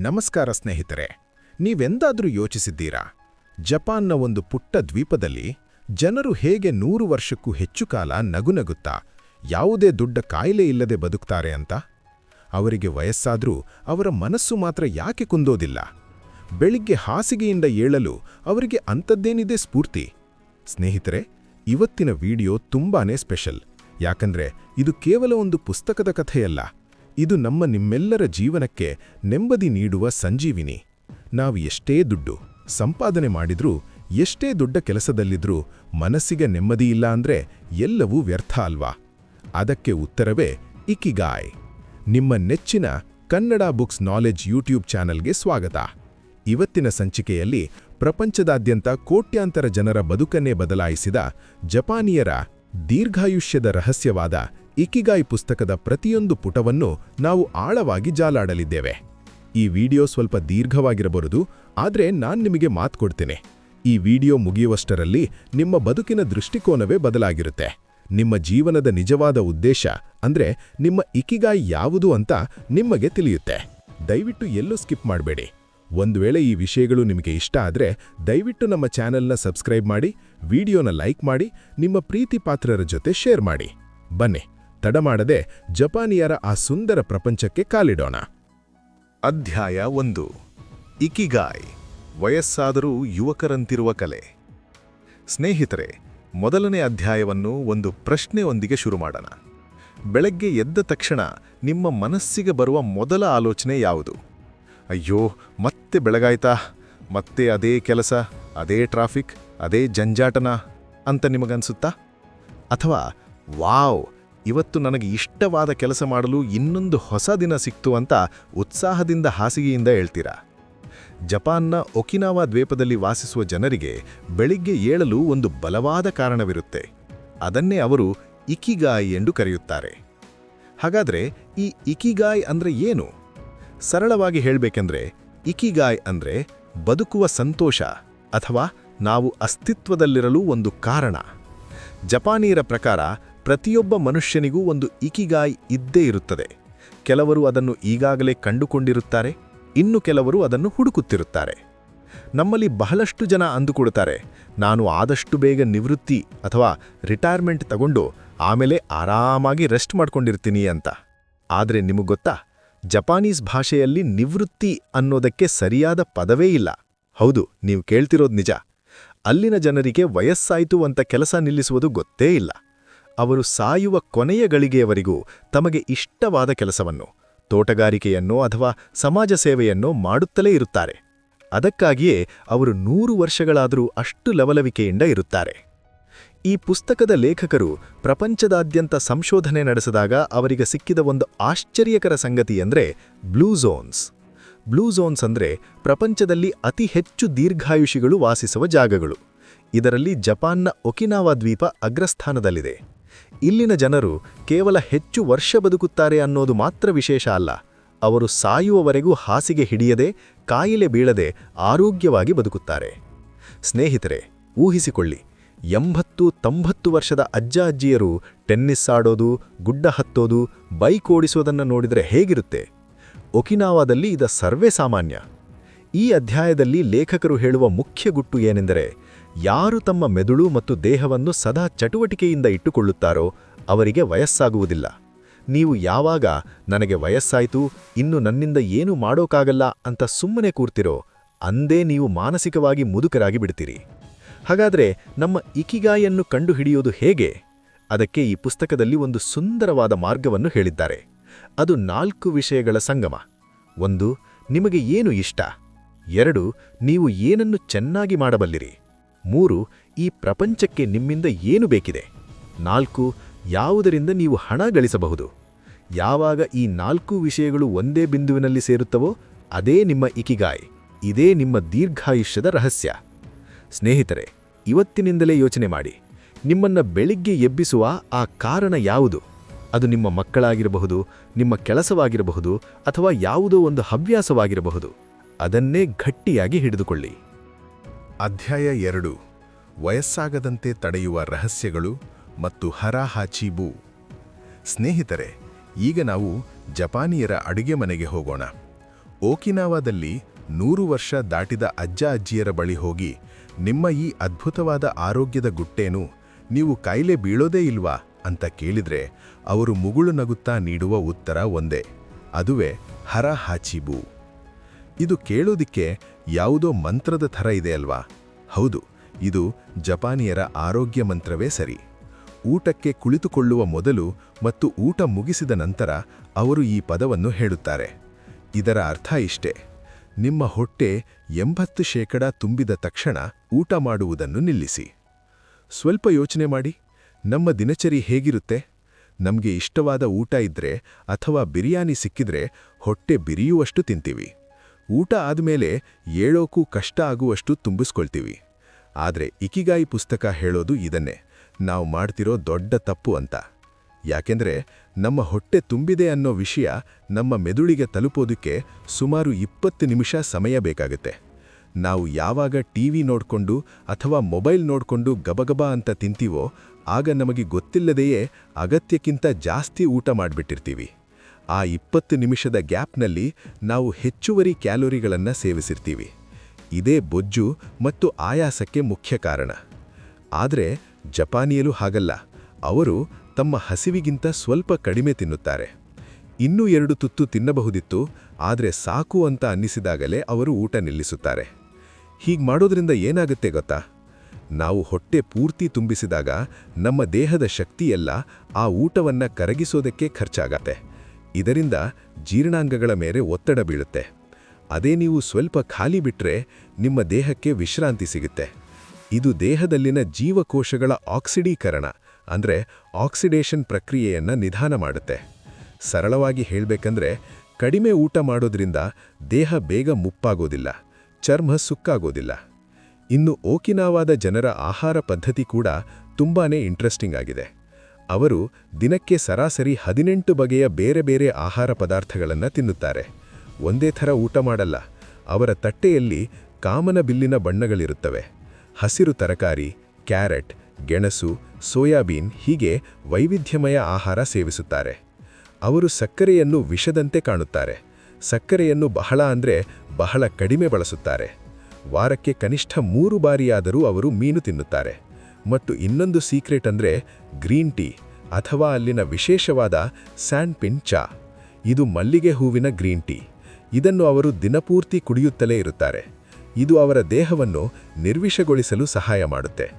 ನಮಸ್ಕಾರ ಸ್ನೇಹಿತರೆ, ನೀವೆಂದಾದರೂ ಯೋಚಿಸಿದ್ದೀರಾ? ಜಪಾನ್ನ ಒಂದು ಪುಟ್ಟ ದ್ವೀಪದಲ್ಲಿ ಜನರು ಹೇಗೆ ನೂರು ವರ್ಷಕ್ಕೂ ಹೆಚ್ಚು ಕಾಲ ನಗುನಗುತ್ತಾ, ಯಾವುದೇ ದೊಡ್ಡ ಕಾಯಿಲೆ ಇಲ್ಲದೆ ಬದುಕ್ತಾರೆ ಅಂತ? ಅವರಿಗೆ ವಯಸ್ಸಾದರೂ ಅವರ ಮನಸ್ಸು ಮಾತ್ರ ಯಾಕೆ ಕುಂದೋದಿಲ್ಲ? ಬೆಳಿಗ್ಗೆ ಹಾಸಿಗೆಯಿಂದ ಏಳಲು ಅವರಿಗೆ ಅಂಥದ್ದೇನಿದೆ ಸ್ಫೂರ್ತಿ? ಸ್ನೇಹಿತರೆ, ಇವತ್ತಿನ ವಿಡಿಯೋ ತುಂಬಾನೇ ಸ್ಪೆಷಲ್. ಯಾಕಂದ್ರೆ ಇದು ಕೇವಲ ಒಂದು ಪುಸ್ತಕದ ಕಥೆಯಲ್ಲ. ಇದು ನಮ್ಮ ನಿಮ್ಮೆಲ್ಲರ ಜೀವನಕ್ಕೆ ನೆಮ್ಮದಿ ನೀಡುವ ಸಂಜೀವಿನಿ. ನಾವು ಎಷ್ಟೇ ದುಡ್ಡು ಸಂಪಾದನೆ ಮಾಡಿದ್ರೂ, ಎಷ್ಟೇ ದೊಡ್ಡ ಕೆಲಸದಲ್ಲಿದ್ರೂ ಮನಸ್ಸಿಗೆ ನೆಮ್ಮದಿಯಿಲ್ಲ ಅಂದ್ರೆ ಎಲ್ಲವೂ ವ್ಯರ್ಥ ಅಲ್ವಾ? ಅದಕ್ಕೆ ಉತ್ತರವೇ ಇಕಿಗಾಯ್. ನಿಮ್ಮ ನೆಚ್ಚಿನ ಕನ್ನಡ ಬುಕ್ಸ್ ನಾಲೆಜ್ ಯೂಟ್ಯೂಬ್ ಚಾನೆಲ್ಗೆ ಸ್ವಾಗತ. ಇವತ್ತಿನ ಸಂಚಿಕೆಯಲ್ಲಿ ಪ್ರಪಂಚದಾದ್ಯಂತ ಕೋಟ್ಯಾಂತರ ಜನರ ಬದುಕನ್ನೇ ಬದಲಾಯಿಸಿದ ಜಪಾನಿಯರ ದೀರ್ಘಾಯುಷ್ಯದ ರಹಸ್ಯವಾದ ಇಕಿಗಾಯ್ ಪುಸ್ತಕದ ಪ್ರತಿಯೊಂದು ಪುಟವನ್ನು ನಾವು ಆಳವಾಗಿ ಜಾಲಾಡಲಿದ್ದೇವೆ. ಈ ವಿಡಿಯೋ ಸ್ವಲ್ಪ ದೀರ್ಘವಾಗಿರಬಹುದು ಆದರೆ ನಾನು ನಿಮಗೆ ಮಾತು ಕೊಡ್ತೇನೆ. ಈ ವಿಡಿಯೋ ಮುಗಿಯುವಷ್ಟರಲ್ಲಿ ನಿಮ್ಮ ಬದುಕಿನ ದೃಷ್ಟಿಕೋನವೇ ಬದಲಾಗಿರುತ್ತೆ. ನಿಮ್ಮ ಜೀವನದ ನಿಜವಾದ ಉದ್ದೇಶ ಅಂದ್ರೆ ನಿಮ್ಮ ಇಕಿಗಾಯಿ ಯಾವುದು ಅಂತ ನಿಮಗೆ ತಿಳಿಯುತ್ತೆ. ದಯವಿಟ್ಟು ಎಲ್ಲೂ ಸ್ಕಿಪ್ ಮಾಡಬೇಡಿ. ಒಂದು ವೇಳೆ ಈ ವಿಷಯಗಳು ನಿಮಗೆ ಇಷ್ಟ ಆದರೆ ದಯವಿಟ್ಟು ನಮ್ಮ ಚಾನೆಲ್ನ ಸಬ್ಸ್ಕ್ರೈಬ್ ಮಾಡಿ, ವಿಡಿಯೋನ ಲೈಕ್ ಮಾಡಿ, ನಿಮ್ಮ ಪ್ರೀತಿ ಪಾತ್ರರ ಜೊತೆ ಶೇರ್ ಮಾಡಿ. ಬನ್ನಿ. ತಡಮಾಡದೆ ಜಪಾನಿಯರ ಆ ಸುಂದರ ಪ್ರಪಂಚಕ್ಕೆ ಕಾಲಿಡೋಣ. ಅಧ್ಯಾಯ ಒಂದು. ಇಕಿಗಾಯ್, ವಯಸ್ಸಾದರೂ ಯುವಕರಂತಿರುವ ಕಲೆ. ಸ್ನೇಹಿತರೆ, ಮೊದಲನೇ ಅಧ್ಯಾಯವನ್ನು ಒಂದು ಪ್ರಶ್ನೆಯೊಂದಿಗೆ ಶುರು ಮಾಡೋಣ. ಬೆಳಗ್ಗೆ ಎದ್ದ ತಕ್ಷಣ ನಿಮ್ಮ ಮನಸ್ಸಿಗೆ ಬರುವ ಮೊದಲ ಆಲೋಚನೆ ಯಾವುದು? ಅಯ್ಯೋ, ಮತ್ತೆ ಬೆಳಗಾಯ್ತಾ? ಮತ್ತೆ ಅದೇ ಕೆಲಸ, ಅದೇ ಟ್ರಾಫಿಕ್, ಅದೇ ಜಂಜಾಟನ ಅಂತ ನಿಮಗನ್ಸುತ್ತಾ? ಅಥವಾ ವಾವ್ ಇವತ್ತು ನನಗೆ ಇಷ್ಟವಾದ ಕೆಲಸ ಮಾಡಲು ಇನ್ನೊಂದು ಹೊಸ ದಿನ ಸಿಕ್ತು ಅಂತ ಉತ್ಸಾಹದಿಂದ ಹಾಸಿಗೆಯಿಂದ ಹೇಳ್ತೀರಾ? ಜಪಾನ್ನ ಒಕಿನಾವಾ ದ್ವೀಪದಲ್ಲಿ ವಾಸಿಸುವ ಜನರಿಗೆ ಬೆಳಿಗ್ಗೆ ಏಳಲು ಒಂದು ಬಲವಾದ ಕಾರಣವಿರುತ್ತೆ. ಅದನ್ನೇ ಅವರು ಇಕಿಗಾಯ್ ಎಂದು ಕರೆಯುತ್ತಾರೆ. ಹಾಗಾದರೆ ಈ ಇಕಿಗಾಯ್ ಅಂದ್ರೆ ಏನು? ಸರಳವಾಗಿ ಹೇಳಬೇಕೆಂದ್ರೆ ಇಕಿಗಾಯ್ ಅಂದ್ರೆ ಬದುಕುವ ಸಂತೋಷ ಅಥವಾ ನಾವು ಅಸ್ತಿತ್ವದಲ್ಲಿರಲು ಒಂದು ಕಾರಣ. ಜಪಾನೀರ ಪ್ರಕಾರ ಪ್ರತಿಯೊಬ್ಬ ಮನುಷ್ಯನಿಗೂ ಒಂದು ಇಕಿಗಾಯಿ ಇದ್ದೇ ಇರುತ್ತದೆ. ಕೆಲವರು ಅದನ್ನು ಈಗಾಗಲೇ ಕಂಡುಕೊಂಡಿರುತ್ತಾರೆ, ಇನ್ನು ಕೆಲವರು ಅದನ್ನು ಹುಡುಕುತ್ತಿರುತ್ತಾರೆ. ನಮ್ಮಲ್ಲಿ ಬಹಳಷ್ಟು ಜನ ಅಂದುಕೊಡುತ್ತಾರೆ ನಾನು ಆದಷ್ಟು ಬೇಗ ನಿವೃತ್ತಿ ಅಥವಾ ರಿಟೈರ್ಮೆಂಟ್ ತಗೊಂಡು ಆಮೇಲೆ ಆರಾಮಾಗಿ ರೆಸ್ಟ್ ಮಾಡ್ಕೊಂಡಿರ್ತೀನಿ ಅಂತ. ಆದರೆ ನಿಮಗೆ ಗೊತ್ತಾ, ಜಪಾನೀಸ್ ಭಾಷೆಯಲ್ಲಿ ನಿವೃತ್ತಿ ಅನ್ನೋದಕ್ಕೆ ಸರಿಯಾದ ಪದವೇ ಇಲ್ಲ. ಹೌದು, ನೀವು ಕೇಳ್ತಿರೋದು ನಿಜ. ಅಲ್ಲಿನ ಜನರಿಗೆ ವಯಸ್ಸಾಯಿತು ಅಂತ ಕೆಲಸ ನಿಲ್ಲಿಸುವುದು ಗೊತ್ತೇ ಇಲ್ಲ. ಅವರು ಸಾಯುವ ಕೊನೆಯ ಗಳಿಗೆಯವರೆಗೂ ತಮಗೆ ಇಷ್ಟವಾದ ಕೆಲಸವನ್ನು, ತೋಟಗಾರಿಕೆಯನ್ನೋ ಅಥವಾ ಸಮಾಜ ಸೇವೆಯನ್ನೋ ಮಾಡುತ್ತಲೇ ಇರುತ್ತಾರೆ. ಅದಕ್ಕಾಗಿಯೇ ಅವರು ನೂರು ವರ್ಷಗಳಾದರೂ ಅಷ್ಟು ಲವಲವಿಕೆಯಿಂದ ಇರುತ್ತಾರೆ. ಈ ಪುಸ್ತಕದ ಲೇಖಕರು ಪ್ರಪಂಚದಾದ್ಯಂತ ಸಂಶೋಧನೆ ನಡೆಸಿದಾಗ ಅವರಿಗೆ ಸಿಕ್ಕಿದ ಒಂದು ಆಶ್ಚರ್ಯಕರ ಸಂಗತಿ ಅಂದರೆ ಬ್ಲೂ ಝೋನ್ಸ್. ಬ್ಲೂ ಝೋನ್ಸ್ ಅಂದರೆ ಪ್ರಪಂಚದಲ್ಲಿ ಅತಿ ಹೆಚ್ಚು ದೀರ್ಘಾಯುಷಿಗಳು ವಾಸಿಸುವ ಜಾಗಗಳು. ಇದರಲ್ಲಿ ಜಪಾನ್ನ ಒಕಿನಾವಾ ದ್ವೀಪ ಅಗ್ರಸ್ಥಾನದಲ್ಲಿದೆ. ಇಲ್ಲಿನ ಜನರು ಕೇವಲ ಹೆಚ್ಚು ವರ್ಷ ಬದುಕುತ್ತಾರೆ ಅನ್ನೋದು ಮಾತ್ರ ವಿಶೇಷ ಅಲ್ಲ. ಅವರು ಸಾಯುವವರೆಗೂ ಹಾಸಿಗೆ ಹಿಡಿಯದೆ, ಕಾಯಿಲೆ ಬೀಳದೆ ಆರೋಗ್ಯವಾಗಿ ಬದುಕುತ್ತಾರೆ. ಸ್ನೇಹಿತರೆ, ಊಹಿಸಿಕೊಳ್ಳಿ, ಎಂಬತ್ತು, ತೊಂಬತ್ತು ವರ್ಷದ ಅಜ್ಜ ಅಜ್ಜಿಯರು ಟೆನ್ನಿಸ್ ಆಡೋದು, ಗುಡ್ಡ ಹತ್ತೋದು, ಬೈಕ್ ಓಡಿಸೋದನ್ನು ನೋಡಿದರೆ ಹೇಗಿರುತ್ತೆ? ಒಕಿನಾವಾದಲ್ಲಿ ಇದ ಸರ್ವೇ ಸಾಮಾನ್ಯ. ಈ ಅಧ್ಯಾಯದಲ್ಲಿ ಲೇಖಕರು ಹೇಳುವ ಮುಖ್ಯ ಗುಟ್ಟು ಏನೆಂದರೆ ಯಾರು ತಮ್ಮ ಮೆದುಳು ಮತ್ತು ದೇಹವನ್ನು ಸದಾ ಚಟುವಟಿಕೆಯಿಂದ ಇಟ್ಟುಕೊಳ್ಳುತ್ತಾರೋ ಅವರಿಗೆ ವಯಸ್ಸಾಗುವುದಿಲ್ಲ. ನೀವು ಯಾವಾಗ ನನಗೆ ವಯಸ್ಸಾಯಿತು, ಇನ್ನು ನನ್ನಿಂದ ಏನೂ ಮಾಡೋಕಾಗಲ್ಲ ಅಂತ ಸುಮ್ಮನೆ ಕೂರ್ತಿರೋ, ಅಂದೇ ನೀವು ಮಾನಸಿಕವಾಗಿ ಮುದುಕರಾಗಿ ಬಿಡ್ತೀರಿ. ಹಾಗಾದರೆ ನಮ್ಮ ಇಕಿಗಾಯನ್ನು ಕಂಡುಹಿಡಿಯೋದು ಹೇಗೆ? ಅದಕ್ಕೆ ಈ ಪುಸ್ತಕದಲ್ಲಿ ಒಂದು ಸುಂದರವಾದ ಮಾರ್ಗವನ್ನು ಹೇಳಿದ್ದಾರೆ. ಅದು ನಾಲ್ಕು ವಿಷಯಗಳ ಸಂಗಮ. ಒಂದು, ನಿಮಗೆ ಏನು ಇಷ್ಟ? ಎರಡು, ನೀವು ಏನನ್ನು ಚೆನ್ನಾಗಿ ಮಾಡಬಲ್ಲಿರಿ? ಮೂರು, ಈ ಪ್ರಪಂಚಕ್ಕೆ ನಿಮ್ಮಿಂದ ಏನು ಬೇಕಿದೆ? ನಾಲ್ಕು, ಯಾವುದರಿಂದ ನೀವು ಹಣ ಗಳಿಸಬಹುದು? ಯಾವಾಗ ಈ ನಾಲ್ಕು ವಿಷಯಗಳು ಒಂದೇ ಬಿಂದುವಿನಲ್ಲಿ ಸೇರುತ್ತವೋ, ಅದೇ ನಿಮ್ಮ ಇಕಿಗಾಯ್, ಇದೇ ನಿಮ್ಮ ದೀರ್ಘಾಯುಷ್ಯದ ರಹಸ್ಯ. ಸ್ನೇಹಿತರೆ, ಇವತ್ತಿನಿಂದಲೇ ಯೋಚನೆ ಮಾಡಿ. ನಿಮ್ಮನ್ನ ಬೆಳಿಗ್ಗೆ ಎಬ್ಬಿಸುವ ಆ ಕಾರಣ ಯಾವುದು? ಅದು ನಿಮ್ಮ ಮಕ್ಕಳಾಗಿರಬಹುದು, ನಿಮ್ಮ ಕೆಲಸವಾಗಿರಬಹುದು ಅಥವಾ ಯಾವುದೋ ಒಂದು ಹವ್ಯಾಸವಾಗಿರಬಹುದು. ಅದನ್ನೇ ಗಟ್ಟಿಯಾಗಿ ಹಿಡಿದುಕೊಳ್ಳಿ. ಅಧ್ಯಾಯ ಎರಡು. ವಯಸ್ಸಾಗದಂತೆ ತಡೆಯುವ ರಹಸ್ಯಗಳು ಮತ್ತು ಹರಾಹಾಚೀಬು. ಸ್ನೇಹಿತರೆ, ಈಗ ನಾವು ಜಪಾನಿಯರ ಅಡುಗೆ ಮನೆಗೆ ಹೋಗೋಣ. ಓಕಿನಾವಾದಲ್ಲಿ ನೂರು ವರ್ಷ ದಾಟಿದ ಅಜ್ಜ ಅಜ್ಜಿಯರ ಬಳಿ ಹೋಗಿ, ನಿಮ್ಮ ಈ ಅದ್ಭುತವಾದ ಆರೋಗ್ಯದ ಗುಟ್ಟೇನು ನೀವು ಕಾಯಿಲೆ ಬೀಳೋದೇ ಇಲ್ವಾ ಅಂತ ಕೇಳಿದ್ರೆ ಅವರು ಮುಗುಳು ನಗುತ್ತಾ ನೀಡುವ ಉತ್ತರ ಒಂದೇ, ಅದುವೇ ಹರ ಹಾಚಿಬು ಇದು ಕೇಳೋದಿಕ್ಕೆ ಯಾವುದೋ ಮಂತ್ರದ ಥರ ಇದೆ ಅಲ್ವಾ? ಹೌದು, ಇದು ಜಪಾನಿಯರ ಆರೋಗ್ಯ ಮಂತ್ರವೇ ಸರಿ. ಊಟಕ್ಕೆ ಕುಳಿತುಕೊಳ್ಳುವ ಮೊದಲು ಮತ್ತು ಊಟ ಮುಗಿಸಿದ ನಂತರ ಅವರು ಈ ಪದವನ್ನು ಹೇಳುತ್ತಾರೆ. ಇದರ ಅರ್ಥ ಇಷ್ಟೇ. ನಿಮ್ಮ ಹೊಟ್ಟೆ ಎಂಬತ್ತು ಶೇಕಡ ತುಂಬಿದ ತಕ್ಷಣ ಊಟ ಮಾಡುವುದನ್ನು ನಿಲ್ಲಿಸಿ. ಸ್ವಲ್ಪ ಯೋಚನೆ ಮಾಡಿ, ನಮ್ಮ ದಿನಚರಿ ಹೇಗಿರುತ್ತೆ? ನಮಗೆ ಇಷ್ಟವಾದ ಊಟ ಇದ್ರೆ ಅಥವಾ ಬಿರಿಯಾನಿ ಸಿಕ್ಕಿದ್ರೆ ಹೊಟ್ಟೆ ಬಿರಿಯುವಷ್ಟು ತಿಂತೀವಿ. ಊಟ ಆದಮೇಲೆ ಏಳೋಕ್ಕೂ ಕಷ್ಟ ಆಗುವಷ್ಟು ತುಂಬಿಸ್ಕೊಳ್ತೀವಿ. ಆದರೆ ಇಕಿಗಾಯಿ ಪುಸ್ತಕ ಹೇಳೋದು ಇದನ್ನೇ, ನಾವು ಮಾಡ್ತಿರೋ ದೊಡ್ಡ ತಪ್ಪು ಅಂತ. ಯಾಕೆಂದ್ರೆ ನಮ್ಮ ಹೊಟ್ಟೆ ತುಂಬಿದೆ ಅನ್ನೋ ವಿಷಯ ನಮ್ಮ ಮೆದುಳಿಗೆ ತಲುಪೋದಕ್ಕೆ ಸುಮಾರು ಇಪ್ಪತ್ತು ನಿಮಿಷ ಸಮಯ ಬೇಕಾಗುತ್ತೆ. ನಾವು ಯಾವಾಗ ಟಿವಿ ನೋಡ್ಕೊಂಡು ಅಥವಾ ಮೊಬೈಲ್ ನೋಡ್ಕೊಂಡು ಗಬಗಬ ಅಂತ ತಿಂತೀವೋ, ಆಗ ನಮಗೆ ಗೊತ್ತಿಲ್ಲದೆಯೇ ಅಗತ್ಯಕ್ಕಿಂತ ಜಾಸ್ತಿ ಊಟ ಮಾಡಿಬಿಟ್ಟಿರ್ತೀವಿ. ಆ ಇಪ್ಪತ್ತು ನಿಮಿಷದ ಗ್ಯಾಪ್ನಲ್ಲಿ ನಾವು ಹೆಚ್ಚುವರಿ ಕ್ಯಾಲೋರಿಗಳನ್ನು ಸೇವಿಸಿರ್ತೀವಿ. ಇದೇ ಬೊಜ್ಜು ಮತ್ತು ಆಯಾಸಕ್ಕೆ ಮುಖ್ಯ ಕಾರಣ. ಆದರೆ ಜಪಾನಿಯಲು ಹಾಗಲ್ಲ. ಅವರು ತಮ್ಮ ಹಸಿವಿಗಿಂತ ಸ್ವಲ್ಪ ಕಡಿಮೆ ತಿನ್ನುತ್ತಾರೆ. ಇನ್ನೂ ಎರಡು ತುತ್ತು ತಿನ್ನಬಹುದಿತ್ತು, ಆದರೆ ಸಾಕು ಅಂತ ಅನ್ನಿಸಿದಾಗಲೇ ಅವರು ಊಟ ನಿಲ್ಲಿಸುತ್ತಾರೆ. ಹೀಗೆ ಮಾಡೋದ್ರಿಂದ ಏನಾಗುತ್ತೆ ಗೊತ್ತಾ? ನಾವು ಹೊಟ್ಟೆ ಪೂರ್ತಿ ತುಂಬಿಸಿದಾಗ ನಮ್ಮ ದೇಹದ ಶಕ್ತಿಯೆಲ್ಲ ಆ ಊಟವನ್ನು ಕರಗಿಸೋದಕ್ಕೆ ಖರ್ಚಾಗತ್ತೆ. ಇದರಿಂದ ಜೀರ್ಣಾಂಗಗಳ ಮೇಲೆ ಒತ್ತಡ ಬೀಳುತ್ತೆ. ಅದೇ ನೀವು ಸ್ವಲ್ಪ ಖಾಲಿ ಬಿಟ್ರೆ ನಿಮ್ಮ ದೇಹಕ್ಕೆ ವಿಶ್ರಾಂತಿ ಸಿಗುತ್ತೆ. ಇದು ದೇಹದಲ್ಲಿನ ಜೀವಕೋಶಗಳ ಆಕ್ಸಿಡೀಕರಣ, ಅಂದರೆ ಆಕ್ಸಿಡೇಷನ್ ಪ್ರಕ್ರಿಯೆಯನ್ನು ನಿಧಾನ ಮಾಡುತ್ತೆ. ಸರಳವಾಗಿ ಹೇಳಬೇಕಂದ್ರೆ ಕಡಿಮೆ ಊಟ ಮಾಡೋದ್ರಿಂದ ದೇಹ ಬೇಗ ಮುಪ್ಪಾಗೋದಿಲ್ಲ, ಚರ್ಮ ಸುಕ್ಕಾಗೋದಿಲ್ಲ. ಇನ್ನು ಓಕಿನಾವಾದ ಜನರ ಆಹಾರ ಪದ್ಧತಿ ಕೂಡ ತುಂಬಾನೇ ಇಂಟ್ರೆಸ್ಟಿಂಗ್ ಆಗಿದೆ. ಅವರು ದಿನಕ್ಕೆ ಸರಾಸರಿ ಹದಿನೆಂಟು ಬಗೆಯ ಬೇರೆ ಬೇರೆ ಆಹಾರ ಪದಾರ್ಥಗಳನ್ನು ತಿನ್ನುತ್ತಾರೆ. ಒಂದೇ ಥರ ಊಟ ಮಾಡಲ್ಲ, ಅವರ ತಟ್ಟೆಯಲ್ಲಿ ಕಾಮನ ಬಿಲ್ಲಿನ ಬಣ್ಣಗಳಿರುತ್ತವೆ. ಹಸಿರು ತರಕಾರಿ, ಕ್ಯಾರೆಟ್, ಗೆಣಸು, ಸೋಯಾಬೀನ್ ಹೀಗೆ ವೈವಿಧ್ಯಮಯ ಆಹಾರ ಸೇವಿಸುತ್ತಾರೆ. ಅವರು ಸಕ್ಕರೆಯನ್ನು ವಿಷದಂತೆ ಕಾಣುತ್ತಾರೆ. ಸಕ್ಕರೆಯನ್ನು ಬಹಳ ಅಂದರೆ ಬಹಳ ಕಡಿಮೆ ಬಳಸುತ್ತಾರೆ. ವಾರಕ್ಕೆ ಕನಿಷ್ಠ ಮೂರು ಬಾರಿಯಾದರೂ ಅವರು ಮೀನು ತಿನ್ನುತ್ತಾರೆ. ಮತ್ತು ಇನ್ನೊಂದು ಸೀಕ್ರೆಟ್ ಅಂದರೆ ಗ್ರೀನ್ ಟೀ ಅಥವಾ ಅಲ್ಲಿನ ವಿಶೇಷವಾದ ಸ್ಯಾಂಡ್ ಪಿನ್ ಚಾ. ಇದು ಮಲ್ಲಿಗೆ ಹೂವಿನ ಗ್ರೀನ್ ಟೀ ಇದನ್ನು ಅವರು ದಿನಪೂರ್ತಿ ಕುಡಿಯುತ್ತಲೇ ಇರುತ್ತಾರೆ. ಇದು ಅವರ ದೇಹವನ್ನು ನಿರ್ವಿಷಗೊಳಿಸಲು ಸಹಾಯ ಮಾಡುತ್ತೆ.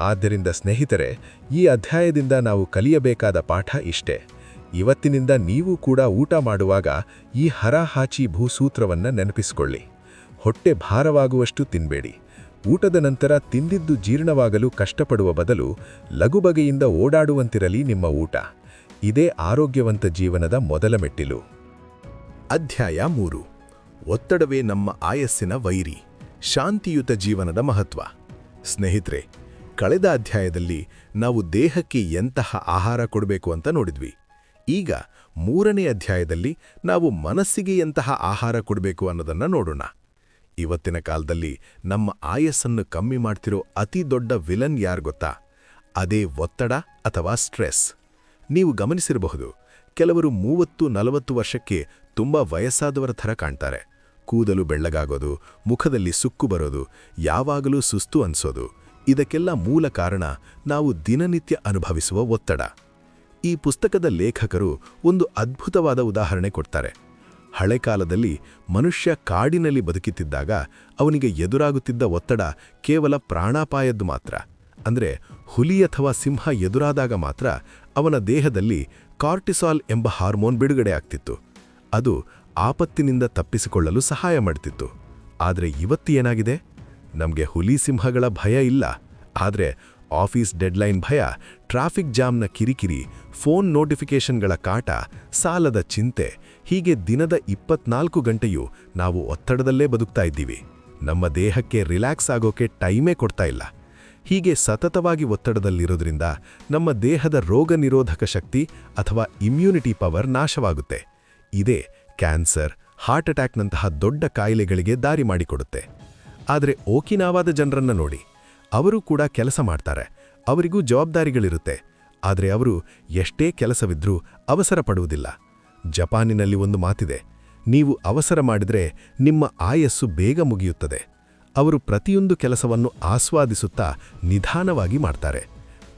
ಆದ್ದರಿಂದ ಸ್ನೇಹಿತರೆ, ಈ ಅಧ್ಯಾಯದಿಂದ ನಾವು ಕಲಿಯಬೇಕಾದ ಪಾಠ ಇಷ್ಟೇ. ಇವತ್ತಿನಿಂದ ನೀವು ಕೂಡ ಊಟ ಮಾಡುವಾಗ ಈ ಹರಹಾಚಿ ಭೂಸೂತ್ರವನ್ನು ನೆನಪಿಸಿಕೊಳ್ಳಿ. ಹೊಟ್ಟೆ ಭಾರವಾಗುವಷ್ಟು ತಿನ್ಬೇಡಿ. ಊಟದ ನಂತರ ತಿಂದಿದ್ದು ಜೀರ್ಣವಾಗಲು ಕಷ್ಟಪಡುವ ಬದಲು ಲಘುಬಗೆಯಿಂದ ಓಡಾಡುವಂತಿರಲಿ ನಿಮ್ಮ ಊಟ. ಇದೇ ಆರೋಗ್ಯವಂತ ಜೀವನದ ಮೊದಲ ಮೆಟ್ಟಿಲು. ಅಧ್ಯಾಯ ಮೂರು. ಒತ್ತಡವೇ ನಮ್ಮ ಆಯಸ್ಸಿನ ವೈರಿ. ಶಾಂತಿಯುತ ಜೀವನದ ಮಹತ್ವ. ಸ್ನೇಹಿತರೆ, ಕಳೆದ ಅಧ್ಯಾಯದಲ್ಲಿ ನಾವು ದೇಹಕ್ಕೆ ಎಂತಹ ಆಹಾರ ಕೊಡಬೇಕು ಅಂತ ನೋಡಿದ್ವಿ. ಈಗ ಮೂರನೇ ಅಧ್ಯಾಯದಲ್ಲಿ ನಾವು ಮನಸ್ಸಿಗೆ ಎಂತಹ ಆಹಾರ ಕೊಡಬೇಕು ಅನ್ನೋದನ್ನು ನೋಡೋಣ. ಇವತ್ತಿನ ಕಾಲದಲ್ಲಿ ನಮ್ಮ ಆಯಸ್ಸನ್ನು ಕಮ್ಮಿ ಮಾಡ್ತಿರೋ ಅತಿ ದೊಡ್ಡ ವಿಲನ್ ಯಾರು ಗೊತ್ತಾ? ಅದೇ ಒತ್ತಡ ಅಥವಾ ಸ್ಟ್ರೆಸ್. ನೀವು ಗಮನಿಸಿರಬಹುದು, ಕೆಲವರು ಮೂವತ್ತು ನಲವತ್ತು ವರ್ಷಕ್ಕೆ ತುಂಬ ವಯಸ್ಸಾದವರ ಥರ ಕಾಣ್ತಾರೆ. ಕೂದಲು ಬೆಳ್ಳಗಾಗೋದು, ಮುಖದಲ್ಲಿ ಸುಕ್ಕು ಬರೋದು, ಯಾವಾಗಲೂ ಸುಸ್ತು ಅನ್ಸೋದು, ಇದಕ್ಕೆಲ್ಲ ಮೂಲ ಕಾರಣ ನಾವು ದಿನನಿತ್ಯ ಅನುಭವಿಸುವ ಒತ್ತಡ. ಈ ಪುಸ್ತಕದ ಲೇಖಕರು ಒಂದು ಅದ್ಭುತವಾದ ಉದಾಹರಣೆ ಕೊಡ್ತಾರೆ. ಹಳೆ ಕಾಲದಲ್ಲಿ ಮನುಷ್ಯ ಕಾಡಿನಲ್ಲಿ ಬದುಕುತ್ತಿದ್ದಾಗ ಅವನಿಗೆ ಎದುರಾಗುತ್ತಿದ್ದ ಒತ್ತಡ ಕೇವಲ ಪ್ರಾಣಾಪಾಯದ್ದು ಮಾತ್ರ. ಅಂದರೆ ಹುಲಿ ಅಥವಾ ಸಿಂಹ ಎದುರಾದಾಗ ಮಾತ್ರ ಅವನ ದೇಹದಲ್ಲಿ ಕಾರ್ಟಿಸಾಲ್ ಎಂಬ ಹಾರ್ಮೋನ್ ಬಿಡುಗಡೆ ಆಗ್ತಿತ್ತು. ಅದು ಆಪತ್ತಿನಿಂದ ತಪ್ಪಿಸಿಕೊಳ್ಳಲು ಸಹಾಯ ಮಾಡ್ತಿತ್ತು. ಆದರೆ ಇವತ್ತು ಏನಾಗಿದೆ? ನಮಗೆ ಹುಲಿ ಸಿಂಹಗಳ ಭಯ ಇಲ್ಲ. ಆದರೆ ಆಫೀಸ್ ಡೆಡ್ಲೈನ್ ಭಯ, ಟ್ರಾಫಿಕ್ ಜಾಮ್ನ ಕಿರಿಕಿರಿ, ಫೋನ್ ನೋಟಿಫಿಕೇಷನ್ಗಳ ಕಾಟ, ಸಾಲದ ಚಿಂತೆ ಹೀಗೆ ದಿನದ ಇಪ್ಪತ್ನಾಲ್ಕು ಗಂಟೆಯೂ ನಾವು ಒತ್ತಡದಲ್ಲೇ ಬದುಕ್ತಾ ಇದ್ದೀವಿ. ನಮ್ಮ ದೇಹಕ್ಕೆ ರಿಲ್ಯಾಕ್ಸ್ ಆಗೋಕೆ ಟೈಮೇ ಕೊಡ್ತಾ ಇಲ್ಲ. ಹೀಗೆ ಸತತವಾಗಿ ಒತ್ತಡದಲ್ಲಿರೋದ್ರಿಂದ ನಮ್ಮ ದೇಹದ ರೋಗ ನಿರೋಧಕ ಶಕ್ತಿ ಅಥವಾ ಇಮ್ಯುನಿಟಿ ಪವರ್ ನಾಶವಾಗುತ್ತೆ. ಇದೇ ಕ್ಯಾನ್ಸರ್, ಹಾರ್ಟ್ ಅಟ್ಯಾಕ್ನಂತಹ ದೊಡ್ಡ ಕಾಯಿಲೆಗಳಿಗೆ ದಾರಿ ಮಾಡಿಕೊಡುತ್ತೆ. ಆದರೆ ಓಕಿನಾವಾದ ಜನರನ್ನ ನೋಡಿ. ಅವರು ಕೂಡ ಕೆಲಸ ಮಾಡ್ತಾರೆ. ಅವರಿಗೂ ಜವಾಬ್ದಾರಿಗಳಿರುತ್ತೆ. ಆದರೆ ಅವರು ಎಷ್ಟೇ ಕೆಲಸವಿದ್ರೂ ಅವಸರ ಪಡುವುದಿಲ್ಲ. ಜಪಾನಿನಲ್ಲಿ ಒಂದು ಮಾತಿದೆ, ನೀವು ಅವಸರ ಮಾಡಿದರೆ ನಿಮ್ಮ ಆಯಸ್ಸು ಬೇಗ ಮುಗಿಯುತ್ತದೆ. ಅವರು ಪ್ರತಿಯೊಂದು ಕೆಲಸವನ್ನು ಆಸ್ವಾದಿಸುತ್ತಾ ನಿಧಾನವಾಗಿ ಮಾಡ್ತಾರೆ.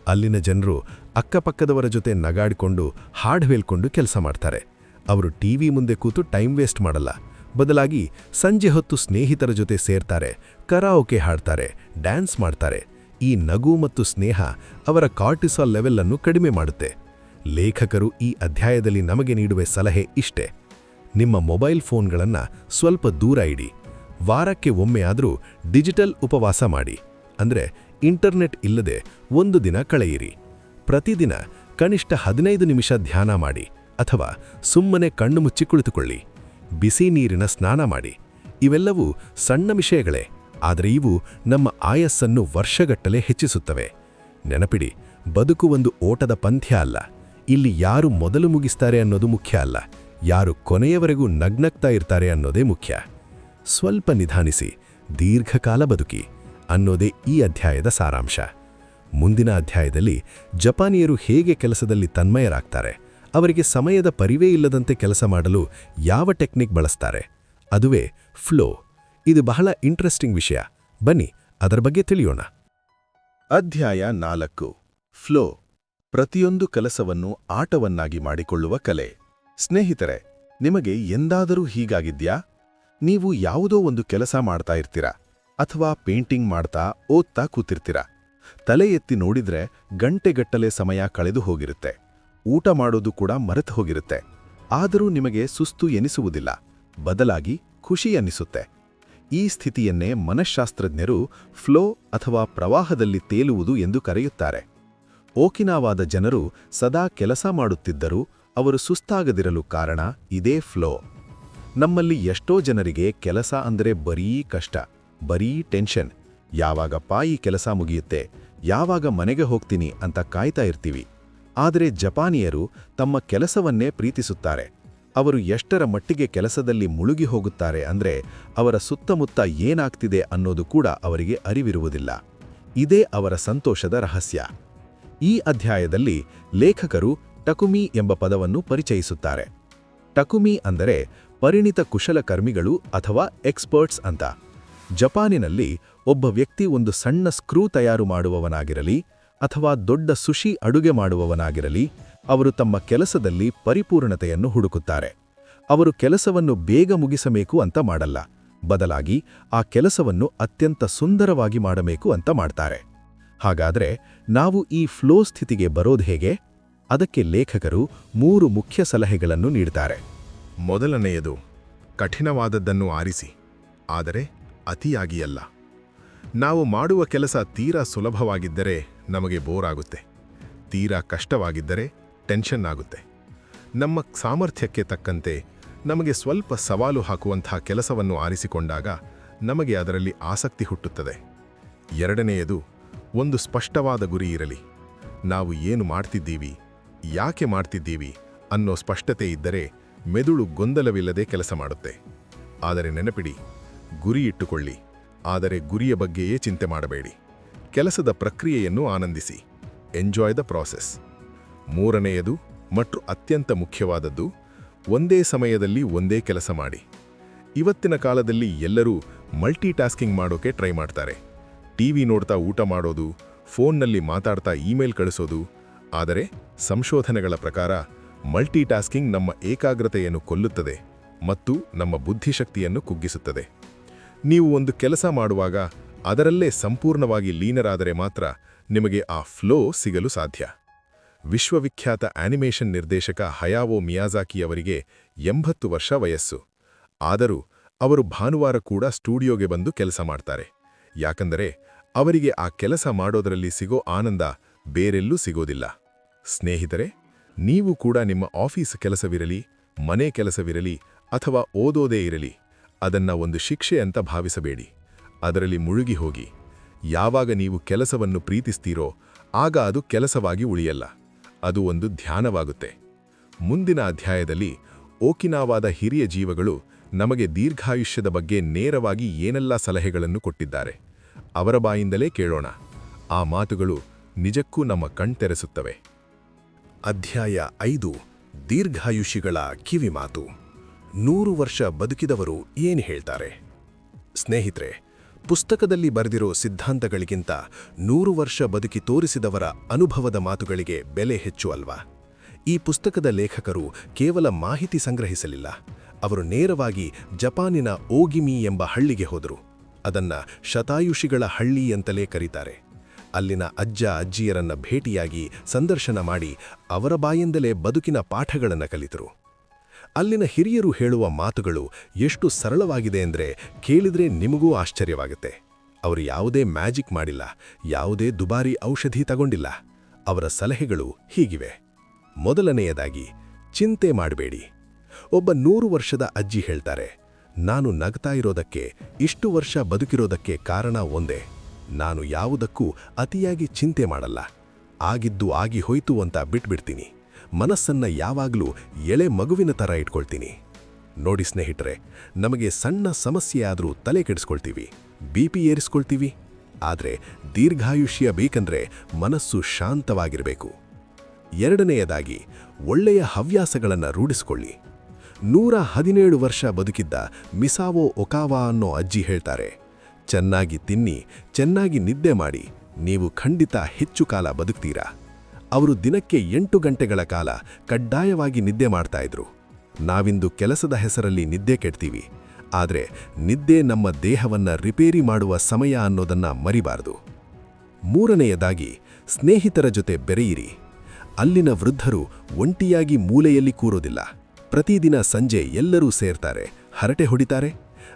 ಅಲ್ಲಿನ ಜನರು ಅಕ್ಕಪಕ್ಕದವರ ಜೊತೆ ನಗಾಡಿಕೊಂಡು, ಹಾಡು ಹೇಳ್ಕೊಂಡು ಕೆಲಸ ಮಾಡ್ತಾರೆ. ಅವರು ಟಿವಿ ಮುಂದೆ ಕೂತು ಟೈಮ್ ವೇಸ್ಟ್ ಮಾಡಲ್ಲ. ಬದಲಾಗಿ ಸಂಜೆ ಹೊತ್ತು ಸ್ನೇಹಿತರ ಜೊತೆ ಸೇರ್ತಾರೆ ಕರಾಓಕೆ ಹಾಡ್ತಾರೆ, ಡ್ಯಾನ್ಸ್ ಮಾಡ್ತಾರೆ. ಈ ನಗು ಮತ್ತು ಸ್ನೇಹ ಅವರ ಕಾರ್ಟಿಸಾಲ್ ಲೆವೆಲ್ ಅನ್ನು ಕಡಿಮೆ ಮಾಡುತ್ತೆ. ಲೇಖಕರು ಈ ಅಧ್ಯಾಯದಲ್ಲಿ ನಮಗೆ ನೀಡುವ ಸಲಹೆ ಇಷ್ಟೇ. ನಿಮ್ಮ ಮೊಬೈಲ್ ಫೋನ್ಗಳನ್ನು ಸ್ವಲ್ಪ ದೂರ ಇಡಿ. ವಾರಕ್ಕೆ ಒಮ್ಮೆಯಾದರೂ ಡಿಜಿಟಲ್ ಉಪವಾಸ ಮಾಡಿ. ಅಂದರೆ ಇಂಟರ್ನೆಟ್ ಇಲ್ಲದೆ ಒಂದು ದಿನ ಕಳೆಯಿರಿ. ಪ್ರತಿದಿನ ಕನಿಷ್ಠ ಹದಿನೈದು ನಿಮಿಷ ಧ್ಯಾನ ಮಾಡಿ ಅಥವಾ ಸುಮ್ಮನೆ ಕಣ್ಣು ಮುಚ್ಚಿ ಕುಳಿತುಕೊಳ್ಳಿ. ಬಿಸಿ ನೀರಿನ ಸ್ನಾನ ಮಾಡಿ. ಇವೆಲ್ಲವೂ ಸಣ್ಣ ವಿಷಯಗಳೇ, ಆದರೆ ಇವು ನಮ್ಮ ಆಯಸ್ಸನ್ನು ವರ್ಷಗಟ್ಟಲೆ ಹೆಚ್ಚಿಸುತ್ತವೆ. ನೆನಪಿಡಿ, ಬದುಕು ಒಂದು ಓಟದ ಪಂಥ್ಯ ಅಲ್ಲ. ಇಲ್ಲಿ ಯಾರು ಮೊದಲು ಮುಗಿಸ್ತಾರೆ ಅನ್ನೋದು ಮುಖ್ಯ ಅಲ್ಲ. ಯಾರು ಕೊನೆಯವರೆಗೂ ನಗ್ನಗ್ತಾ ಇರ್ತಾರೆ ಅನ್ನೋದೇ ಮುಖ್ಯ. ಸ್ವಲ್ಪ ನಿಧಾನಿಸಿ, ದೀರ್ಘಕಾಲ ಬದುಕಿ ಅನ್ನೋದೇ ಈ ಅಧ್ಯಾಯದ ಸಾರಾಂಶ. ಮುಂದಿನ ಅಧ್ಯಾಯದಲ್ಲಿ ಜಪಾನಿಯರು ಹೇಗೆ ಕೆಲಸದಲ್ಲಿ ತನ್ಮಯರಾಗ್ತಾರೆ, ಅವರಿಗೆ ಸಮಯದ ಪರಿವೇ ಇಲ್ಲದಂತೆ ಕೆಲಸ ಮಾಡಲು ಯಾವ ಟೆಕ್ನಿಕ್ ಬಳಸ್ತಾರೆ, ಅದುವೇ ಫ್ಲೋ. ಇದು ಬಹಳ ಇಂಟ್ರೆಸ್ಟಿಂಗ್ ವಿಷಯ. ಬನ್ನಿ, ಅದರ ಬಗ್ಗೆ ತಿಳಿಯೋಣ. ಅಧ್ಯಾಯ ನಾಲ್ಕು, ಫ್ಲೋ. ಪ್ರತಿಯೊಂದು ಕೆಲಸವನ್ನು ಆಟವನ್ನಾಗಿ ಮಾಡಿಕೊಳ್ಳುವ ಕಲೆ. ಸ್ನೇಹಿತರೆ, ನಿಮಗೆ ಎಂದಾದರೂ ಹೀಗಾಗಿದ್ಯಾ? ನೀವು ಯಾವುದೋ ಒಂದು ಕೆಲಸ ಮಾಡ್ತಾ ಇರ್ತೀರಾ? ಅಥವಾ ಪೇಂಟಿಂಗ್ ಮಾಡ್ತಾ ಓದ್ತಾ ಕೂತಿರ್ತೀರಾ? ತಲೆ ಎತ್ತಿ ನೋಡಿದ್ರೆ ಗಂಟೆಗಟ್ಟಲೆ ಸಮಯ ಕಳೆದು ಹೋಗಿರುತ್ತೆ. ಊಟ ಮಾಡೋದು ಕೂಡ ಮರೆತು ಹೋಗಿರುತ್ತೆ. ಆದರೂ ನಿಮಗೆ ಸುಸ್ತು ಎನಿಸುವುದಿಲ್ಲ. ಬದಲಾಗಿ ಖುಷಿ ಅನ್ನಿಸುತ್ತೆ ಈ ಸ್ಥಿತಿಯನ್ನೇ ಮನಃಶಾಸ್ತ್ರಜ್ಞರು ಫ್ಲೋ ಅಥವಾ ಪ್ರವಾಹದಲ್ಲಿ ತೇಲುವುದು ಎಂದು ಕರೆಯುತ್ತಾರೆ. ಓಕಿನಾವಾದ ಜನರು ಸದಾ ಕೆಲಸ ಮಾಡುತ್ತಿದ್ದರು ಅವರು ಸುಸ್ತಾಗದಿರಲು ಕಾರಣ ಇದೇ ಫ್ಲೋ. ನಮ್ಮಲ್ಲಿ ಎಷ್ಟೋ ಜನರಿಗೆ ಕೆಲಸ ಅಂದರೆ ಬರೀ ಕಷ್ಟ, ಬರೀ ಟೆನ್ಷನ್. ಯಾವಾಗ ಈ ಕೆಲಸ ಮುಗಿಯುತ್ತೆ? ಯಾವಾಗ ಮನೆಗೆ ಹೋಗ್ತೀನಿ ಅಂತ ಕಾಯ್ತಾ ಇರ್ತೀವಿ. ಆದರೆ ಜಪಾನಿಯರು ತಮ್ಮ ಕೆಲಸವನ್ನೇ ಪ್ರೀತಿಸುತ್ತಾರೆ. ಅವರು ಎಷ್ಟರ ಮಟ್ಟಿಗೆ ಕೆಲಸದಲ್ಲಿ ಮುಳುಗಿ ಹೋಗುತ್ತಾರೆ ಅಂದ್ರೆ ಅವರ ಸುತ್ತಮುತ್ತ ಏನಾಗ್ತಿದೆ ಅನ್ನೋದು ಕೂಡ ಅವರಿಗೆ ಅರಿವಿರುವುದಿಲ್ಲ. ಇದೇ ಅವರ ಸಂತೋಷದ ರಹಸ್ಯ. ಈ ಅಧ್ಯಾಯದಲ್ಲಿ ಲೇಖಕರು ಟಕುಮಿ ಎಂಬ ಪದವನ್ನು ಪರಿಚಯಿಸುತ್ತಾರೆ. ಟಕುಮಿ ಅಂದರೆ ಪರಿಣಿತ ಕುಶಲಕರ್ಮಿಗಳು ಅಥವಾ ಎಕ್ಸ್ಪರ್ಟ್ಸ್ ಅಂತ. ಜಪಾನಿನಲ್ಲಿ ಒಬ್ಬ ವ್ಯಕ್ತಿ ಒಂದು ಸಣ್ಣ ಸ್ಕ್ರೂ ತಯಾರು ಮಾಡುವವನಾಗಿರಲಿ ಅಥವಾ ದೊಡ್ಡ ಸುಶಿ ಅಡುಗೆ ಮಾಡುವವನಾಗಿರಲಿ, ಅವರು ತಮ್ಮ ಕೆಲಸದಲ್ಲಿ ಪರಿಪೂರ್ಣತೆಯನ್ನು ಹುಡುಕುತ್ತಾರೆ. ಅವರು ಕೆಲಸವನ್ನು ಬೇಗ ಮುಗಿಸಬೇಕು ಅಂತ ಮಾಡಲ್ಲ. ಬದಲಾಗಿ ಆ ಕೆಲಸವನ್ನು ಅತ್ಯಂತ ಸುಂದರವಾಗಿ ಮಾಡಬೇಕು ಅಂತ ಮಾಡ್ತಾರೆ. ಹಾಗಾದ್ರೆ ನಾವು ಈ ಫ್ಲೋ ಸ್ಥಿತಿಗೆ ಬರೋದು ಹೇಗೆ? ಅದಕ್ಕೆ ಲೇಖಕರು ಮೂರು ಮುಖ್ಯ ಸಲಹೆಗಳನ್ನು ನೀಡುತ್ತಾರೆ ಮೊದಲನೆಯದು, ಕಠಿಣವಾದದ್ದನ್ನು ಆರಿಸಿ, ಆದರೆ ಅತಿಯಾಗಿ ಅಲ್ಲ ನಾವು ಮಾಡುವ ಕೆಲಸ ತೀರಾ ಸುಲಭವಾಗಿದ್ದರೆ ನಮಗೆ ಬೋರ್ ಆಗುತ್ತೆ ತೀರಾ ಕಷ್ಟವಾಗಿದ್ದರೆ ಟೆನ್ಷನ್ ಆಗುತ್ತೆ. ನಮ್ಮ ಸಾಮರ್ಥ್ಯಕ್ಕೆ ತಕ್ಕಂತೆ ನಮಗೆ ಸ್ವಲ್ಪ ಸವಾಲು ಹಾಕುವಂತಹ ಕೆಲಸವನ್ನು ಆರಿಸಿಕೊಂಡಾಗ ನಮಗೆ ಅದರಲ್ಲಿ ಆಸಕ್ತಿ ಹುಟ್ಟುತ್ತದೆ. ಎರಡನೆಯದು ಒಂದು ಸ್ಪಷ್ಟವಾದ ಗುರಿ ಇರಲಿ. ನಾವು ಏನು ಮಾಡ್ತಿದ್ದೀವಿ, ಯಾಕೆ ಮಾಡ್ತಿದ್ದೀವಿ ಅನ್ನೋ ಸ್ಪಷ್ಟತೆ ಇದ್ದರೆ ಮೆದುಳು ಗೊಂದಲವಿಲ್ಲದೆ ಕೆಲಸ ಮಾಡುತ್ತೆ. ಆದರೆ ನೆನಪಿಡಿ, ಗುರಿ ಇಟ್ಟುಕೊಳ್ಳಿ. ಆದರೆ ಗುರಿಯ ಬಗ್ಗೆಯೇ ಚಿಂತೆ ಮಾಡಬೇಡಿ. ಕೆಲಸದ ಪ್ರಕ್ರಿಯೆಯನ್ನು ಆನಂದಿಸಿ. ಎಂಜಾಯ್ ದ ಪ್ರಾಸೆಸ್ ಮೂರನೆಯದು, ಮತ್ತು ಅತ್ಯಂತ ಮುಖ್ಯವಾದದ್ದು, ಒಂದೇ ಸಮಯದಲ್ಲಿ ಒಂದೇ ಕೆಲಸ ಮಾಡಿ. ಇವತ್ತಿನ ಕಾಲದಲ್ಲಿ ಎಲ್ಲರೂ ಮಲ್ಟಿ ಟಾಸ್ಕಿಂಗ್ ಮಾಡೋಕೆ ಟ್ರೈ ಮಾಡ್ತಾರೆ. ಟಿವಿ ನೋಡ್ತಾ ಊಟ ಮಾಡೋದು, ಫೋನ್ನಲ್ಲಿ ಮಾತಾಡ್ತಾ ಇಮೇಲ್ ಕಳಿಸೋದು, ಆದರೆ ಸಂಶೋಧನೆಗಳ ಪ್ರಕಾರ ಮಲ್ಟಿ ಟಾಸ್ಕಿಂಗ್ ನಮ್ಮ ಏಕಾಗ್ರತೆಯನ್ನು ಕೊಲ್ಲುತ್ತದೆ ಮತ್ತು ನಮ್ಮ ಬುದ್ಧಿಶಕ್ತಿಯನ್ನು ಕುಗ್ಗಿಸುತ್ತದೆ. ನೀವು ಒಂದು ಕೆಲಸ ಮಾಡುವಾಗ ಅದರಲ್ಲೇ ಸಂಪೂರ್ಣವಾಗಿ ಲೀನರಾದರೆ ಮಾತ್ರ ನಿಮಗೆ ಆ ಫ್ಲೋ ಸಿಗಲು ಸಾಧ್ಯ. ವಿಶ್ವವಿಖ್ಯಾತ ಆನಿಮೇಷನ್ ನಿರ್ದೇಶಕ ಹಯಾವೋ ಮಿಯಾಜಾಕಿಯವರಿಗೆ ಎಂಬತ್ತು ವರ್ಷ ವಯಸ್ಸು. ಆದರೂ ಅವರು ಭಾನುವಾರ ಕೂಡ ಸ್ಟುಡಿಯೋಗೆ ಬಂದು ಕೆಲಸ ಮಾಡ್ತಾರೆ. ಯಾಕಂದರೆ ಅವರಿಗೆ ಆ ಕೆಲಸ ಮಾಡೋದರಲ್ಲಿ ಸಿಗೋ ಆನಂದ ಬೇರೆಲ್ಲೂ ಸಿಗೋದಿಲ್ಲ. ಸ್ನೇಹಿತರೆ, ನೀವು ಕೂಡ ನಿಮ್ಮ ಆಫೀಸ್ ಕೆಲಸವಿರಲಿ, ಮನೆ ಕೆಲಸವಿರಲಿ ಅಥವಾ ಓದೋದೇ ಇರಲಿ, ಅದನ್ನ ಒಂದು ಶಿಕ್ಷೆ ಅಂತ ಭಾವಿಸಬೇಡಿ. ಅದರಲ್ಲಿ ಮುಳುಗಿ ಹೋಗಿ. ಯಾವಾಗ ನೀವು ಕೆಲಸವನ್ನು ಪ್ರೀತಿಸ್ತೀರೋ, ಆಗ ಅದು ಕೆಲಸವಾಗಿ ಉಳಿಯಲ್ಲ. ಅದು ಒಂದು ಧ್ಯಾನವಾಗುತ್ತೆ. ಮುಂದಿನ ಅಧ್ಯಾಯದಲ್ಲಿ ಓಕಿನಾವಾದ ಹಿರಿಯ ಜೀವಗಳು ನಮಗೆ ದೀರ್ಘಾಯುಷ್ಯದ ಬಗ್ಗೆ ನೇರವಾಗಿ ಏನೆಲ್ಲ ಸಲಹೆಗಳನ್ನು ಕೊಟ್ಟಿದ್ದಾರೆ. ಅವರ ಬಾಯಿಂದಲೇ ಕೇಳೋಣ. ಆ ಮಾತುಗಳು ನಿಜಕ್ಕೂ ನಮ್ಮ ಕಣ್ತೆರೆಸುತ್ತವೆ. ಅಧ್ಯಾಯ ಐದು, ದೀರ್ಘಾಯುಷಿಗಳ ಕಿವಿ ಮಾತು. ನೂರು ವರ್ಷ ಬದುಕಿದವರು ಏನು ಹೇಳ್ತಾರೆ? ಸ್ನೇಹಿತರೆ, ಪುಸ್ತಕದಲ್ಲಿ ಬರೆದಿರೋ ಸಿದ್ಧಾಂತಗಳಿಗಿಂತ ನೂರು ವರ್ಷ ಬದುಕಿ ತೋರಿಸಿದವರ ಅನುಭವದ ಮಾತುಗಳಿಗೆ ಬೆಲೆ ಹೆಚ್ಚು ಅಲ್ವಾ? ಈ ಪುಸ್ತಕದ ಲೇಖಕರು ಕೇವಲ ಮಾಹಿತಿ ಸಂಗ್ರಹಿಸಲಿಲ್ಲ. ಅವರು ನೇರವಾಗಿ ಜಪಾನಿನ ಓಗಿಮಿ ಎಂಬ ಹಳ್ಳಿಗೆ ಹೋದರು. ಅದನ್ನ ಶತಾಯುಷಿಗಳ ಹಳ್ಳಿ ಅಂತಲೇ ಕರೀತಾರೆ. ಅಲ್ಲಿನ ಅಜ್ಜ ಅಜ್ಜಿಯರನ್ನ ಭೇಟಿಯಾಗಿ ಸಂದರ್ಶನ ಮಾಡಿ ಅವರ ಬಾಯಿಂದಲೇ ಬದುಕಿನ ಪಾಠಗಳನ್ನು ಕಲಿತರು. ಅಲ್ಲಿನ ಹಿರಿಯರು ಹೇಳುವ ಮಾತುಗಳು ಎಷ್ಟು ಸರಳವಾಗಿದೆ ಅಂದರೆ ಕೇಳಿದ್ರೆ ನಿಮಗೂ ಆಶ್ಚರ್ಯವಾಗುತ್ತೆ. ಅವರು ಯಾವುದೇ ಮ್ಯಾಜಿಕ್ ಮಾಡಿಲ್ಲ, ಯಾವುದೇ ದುಬಾರಿ ಔಷಧಿ ತಗೊಂಡಿಲ್ಲ. ಅವರ ಸಲಹೆಗಳು ಹೀಗಿವೆ. ಮೊದಲನೆಯದಾಗಿ, ಚಿಂತೆ ಮಾಡಬೇಡಿ. ಒಬ್ಬ ನೂರು ವರ್ಷದ ಅಜ್ಜಿ ಹೇಳ್ತಾರೆ ನಾನು ನಗ್ತಾ ಇರೋದಕ್ಕೆ, ಇಷ್ಟು ವರ್ಷ ಬದುಕಿರೋದಕ್ಕೆ ಕಾರಣ ಒಂದೇ. ನಾನು ಯಾವುದಕ್ಕೂ ಅತಿಯಾಗಿ ಚಿಂತೆ ಮಾಡಲ್ಲ. ಆಗಿದ್ದು ಆಗಿ ಹೋಯ್ತು ಅಂತ ಬಿಟ್ಬಿಡ್ತೀನಿ. ಮನಸ್ಸನ್ನ ಯಾವಾಗಲೂ ಎಳೆ ಮಗುವಿನ ಥರ ಇಟ್ಕೊಳ್ತೀನಿ. ನೋಡಿ ಸ್ನೇಹಿತರೆ, ನಮಗೆ ಸಣ್ಣ ಸಮಸ್ಯೆ ಆದರೂ ತಲೆ ಕೆಡಿಸ್ಕೊಳ್ತೀವಿ, ಬಿ ಪಿ ಏರಿಸ್ಕೊಳ್ತೀವಿ. ಆದರೆ ದೀರ್ಘಾಯುಷ್ಯ ಬೇಕಂದ್ರೆ ಮನಸ್ಸು ಶಾಂತವಾಗಿರಬೇಕು. ಎರಡನೆಯದಾಗಿ, ಒಳ್ಳೆಯ ಹವ್ಯಾಸಗಳನ್ನು ರೂಢಿಸ್ಕೊಳ್ಳಿ. ನೂರ ಹದಿನೇಳು ವರ್ಷ ಬದುಕಿದ್ದ ಮಿಸಾವೋ ಒಕಾವಾ ಅನ್ನೋ ಅಜ್ಜಿ ಹೇಳ್ತಾರೆ, ಚೆನ್ನಾಗಿ ತಿನ್ನಿ, ಚೆನ್ನಾಗಿ ನಿದ್ದೆ ಮಾಡಿ, ನೀವು ಖಂಡಿತ ಹೆಚ್ಚು ಕಾಲ ಬದುಕ್ತೀರಾ. ಅವರು ದಿನಕ್ಕೆ ಎಂಟು ಗಂಟೆಗಳ ಕಾಲ ಕಡ್ಡಾಯವಾಗಿ ನಿದ್ದೆ ಮಾಡ್ತಾ ಇದ್ರು. ನಾವಿಂದು ಕೆಲಸದ ಹೆಸರಲ್ಲಿ ನಿದ್ದೆ ಕೆಡ್ತೀವಿ, ಆದರೆ ನಿದ್ದೆ ನಮ್ಮ ದೇಹವನ್ನ ರಿಪೇರಿ ಮಾಡುವ ಸಮಯ ಅನ್ನೋದನ್ನ ಮರಿಬಾರದು. ಮೂರನೆಯದಾಗಿ, ಸ್ನೇಹಿತರ ಜೊತೆ ಬೆರೆಯಿರಿ. ಅಲ್ಲಿನ ವೃದ್ಧರು ಒಂಟಿಯಾಗಿ ಮೂಲೆಯಲ್ಲಿ ಕೂರೋದಿಲ್ಲ. ಪ್ರತಿದಿನ ಸಂಜೆ ಎಲ್ಲರೂ ಸೇರ್ತಾರೆ. ಹರಟೆ ಹೊಡಿತಾರೆ.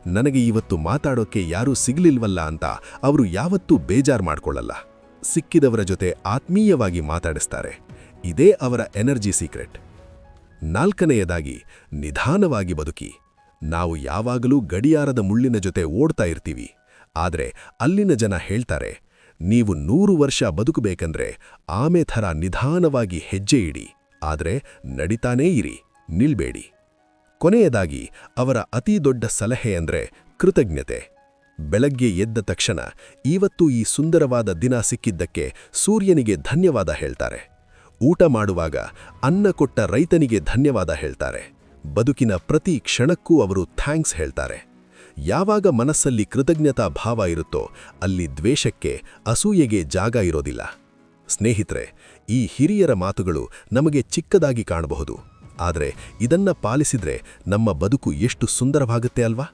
ನನಗೆ ಇವತ್ತು ಮಾತಾಡೋಕ್ಕೆ ಯಾರೂ ಸಿಗಲಿಲ್ವಲ್ಲ ಅಂತ ಅವರು ಯಾವತ್ತೂ ಬೇಜಾರ್ ಮಾಡ್ಕೊಳ್ಳಲ್ಲ. ಸಿಕ್ಕಿದವರ ಜೊತೆ ಆತ್ಮೀಯವಾಗಿ ಮಾತಾಡಿಸ್ತಾರೆ. ಇದೇ ಅವರ ಎನರ್ಜಿ ಸೀಕ್ರೆಟ್. ನಾಲ್ಕನೆಯದಾಗಿ, ನಿಧಾನವಾಗಿ ಬದುಕಿ. ನಾವು ಯಾವಾಗಲೂ ಗಡಿಯಾರದ ಮುಳ್ಳಿನ ಜೊತೆ ಓಡ್ತಾ ಇರ್ತೀವಿ. ಆದರೆ ಅಲ್ಲಿನ ಜನ ಹೇಳ್ತಾರೆ, ನೀವು ನೂರು ವರ್ಷ ಬದುಕಬೇಕಂದ್ರೆ ಆಮೆ ಥರ ನಿಧಾನವಾಗಿ ಹೆಜ್ಜೆ ಇಡಿ. ಆದರೆ ನಡಿತಾನೇ ಇರಿ. ನಿಲ್ಬೇಡಿ. ಕೊನೆಯದಾಗಿ, ಅವರ ಅತೀ ದೊಡ್ಡ ಸಲಹೆ ಅಂದರೆ ಕೃತಜ್ಞತೆ. ಬೆಳಗ್ಗೆ ಎದ್ದ ತಕ್ಷಣ ಇವತ್ತು ಈ ಸುಂದರವಾದ ದಿನ ಸಿಕ್ಕಿದ್ದಕ್ಕೆ ಸೂರ್ಯನಿಗೆ ಧನ್ಯವಾದ ಹೇಳ್ತಾರೆ. ಊಟ ಮಾಡುವಾಗ ಅನ್ನ ಕೊಟ್ಟ ರೈತನಿಗೆ ಧನ್ಯವಾದ ಹೇಳ್ತಾರೆ. ಬದುಕಿನ ಪ್ರತಿ ಕ್ಷಣಕ್ಕೂ ಅವರು ಥ್ಯಾಂಕ್ಸ್ ಹೇಳ್ತಾರೆ. ಯಾವಾಗ ಮನಸ್ಸಲ್ಲಿ ಕೃತಜ್ಞತಾ ಭಾವ ಇರುತ್ತೋ ಅಲ್ಲಿ ದ್ವೇಷಕ್ಕೆ, ಅಸೂಯೆಗೆ ಜಾಗ ಇರೋದಿಲ್ಲ. ಸ್ನೇಹಿತರೆ, ಈ ಹಿರಿಯರ ಮಾತುಗಳು ನಮಗೆ ಚಿಕ್ಕದಾಗಿ ಕಾಣಬಹುದು. ಆದರೆ ಇದನ್ನ ಪಾಲಿಸಿದ್ರೆ ನಮ್ಮ ಬದುಕು ಎಷ್ಟು ಸುಂದರವಾಗುತ್ತೆ ಅಲ್ವಾ?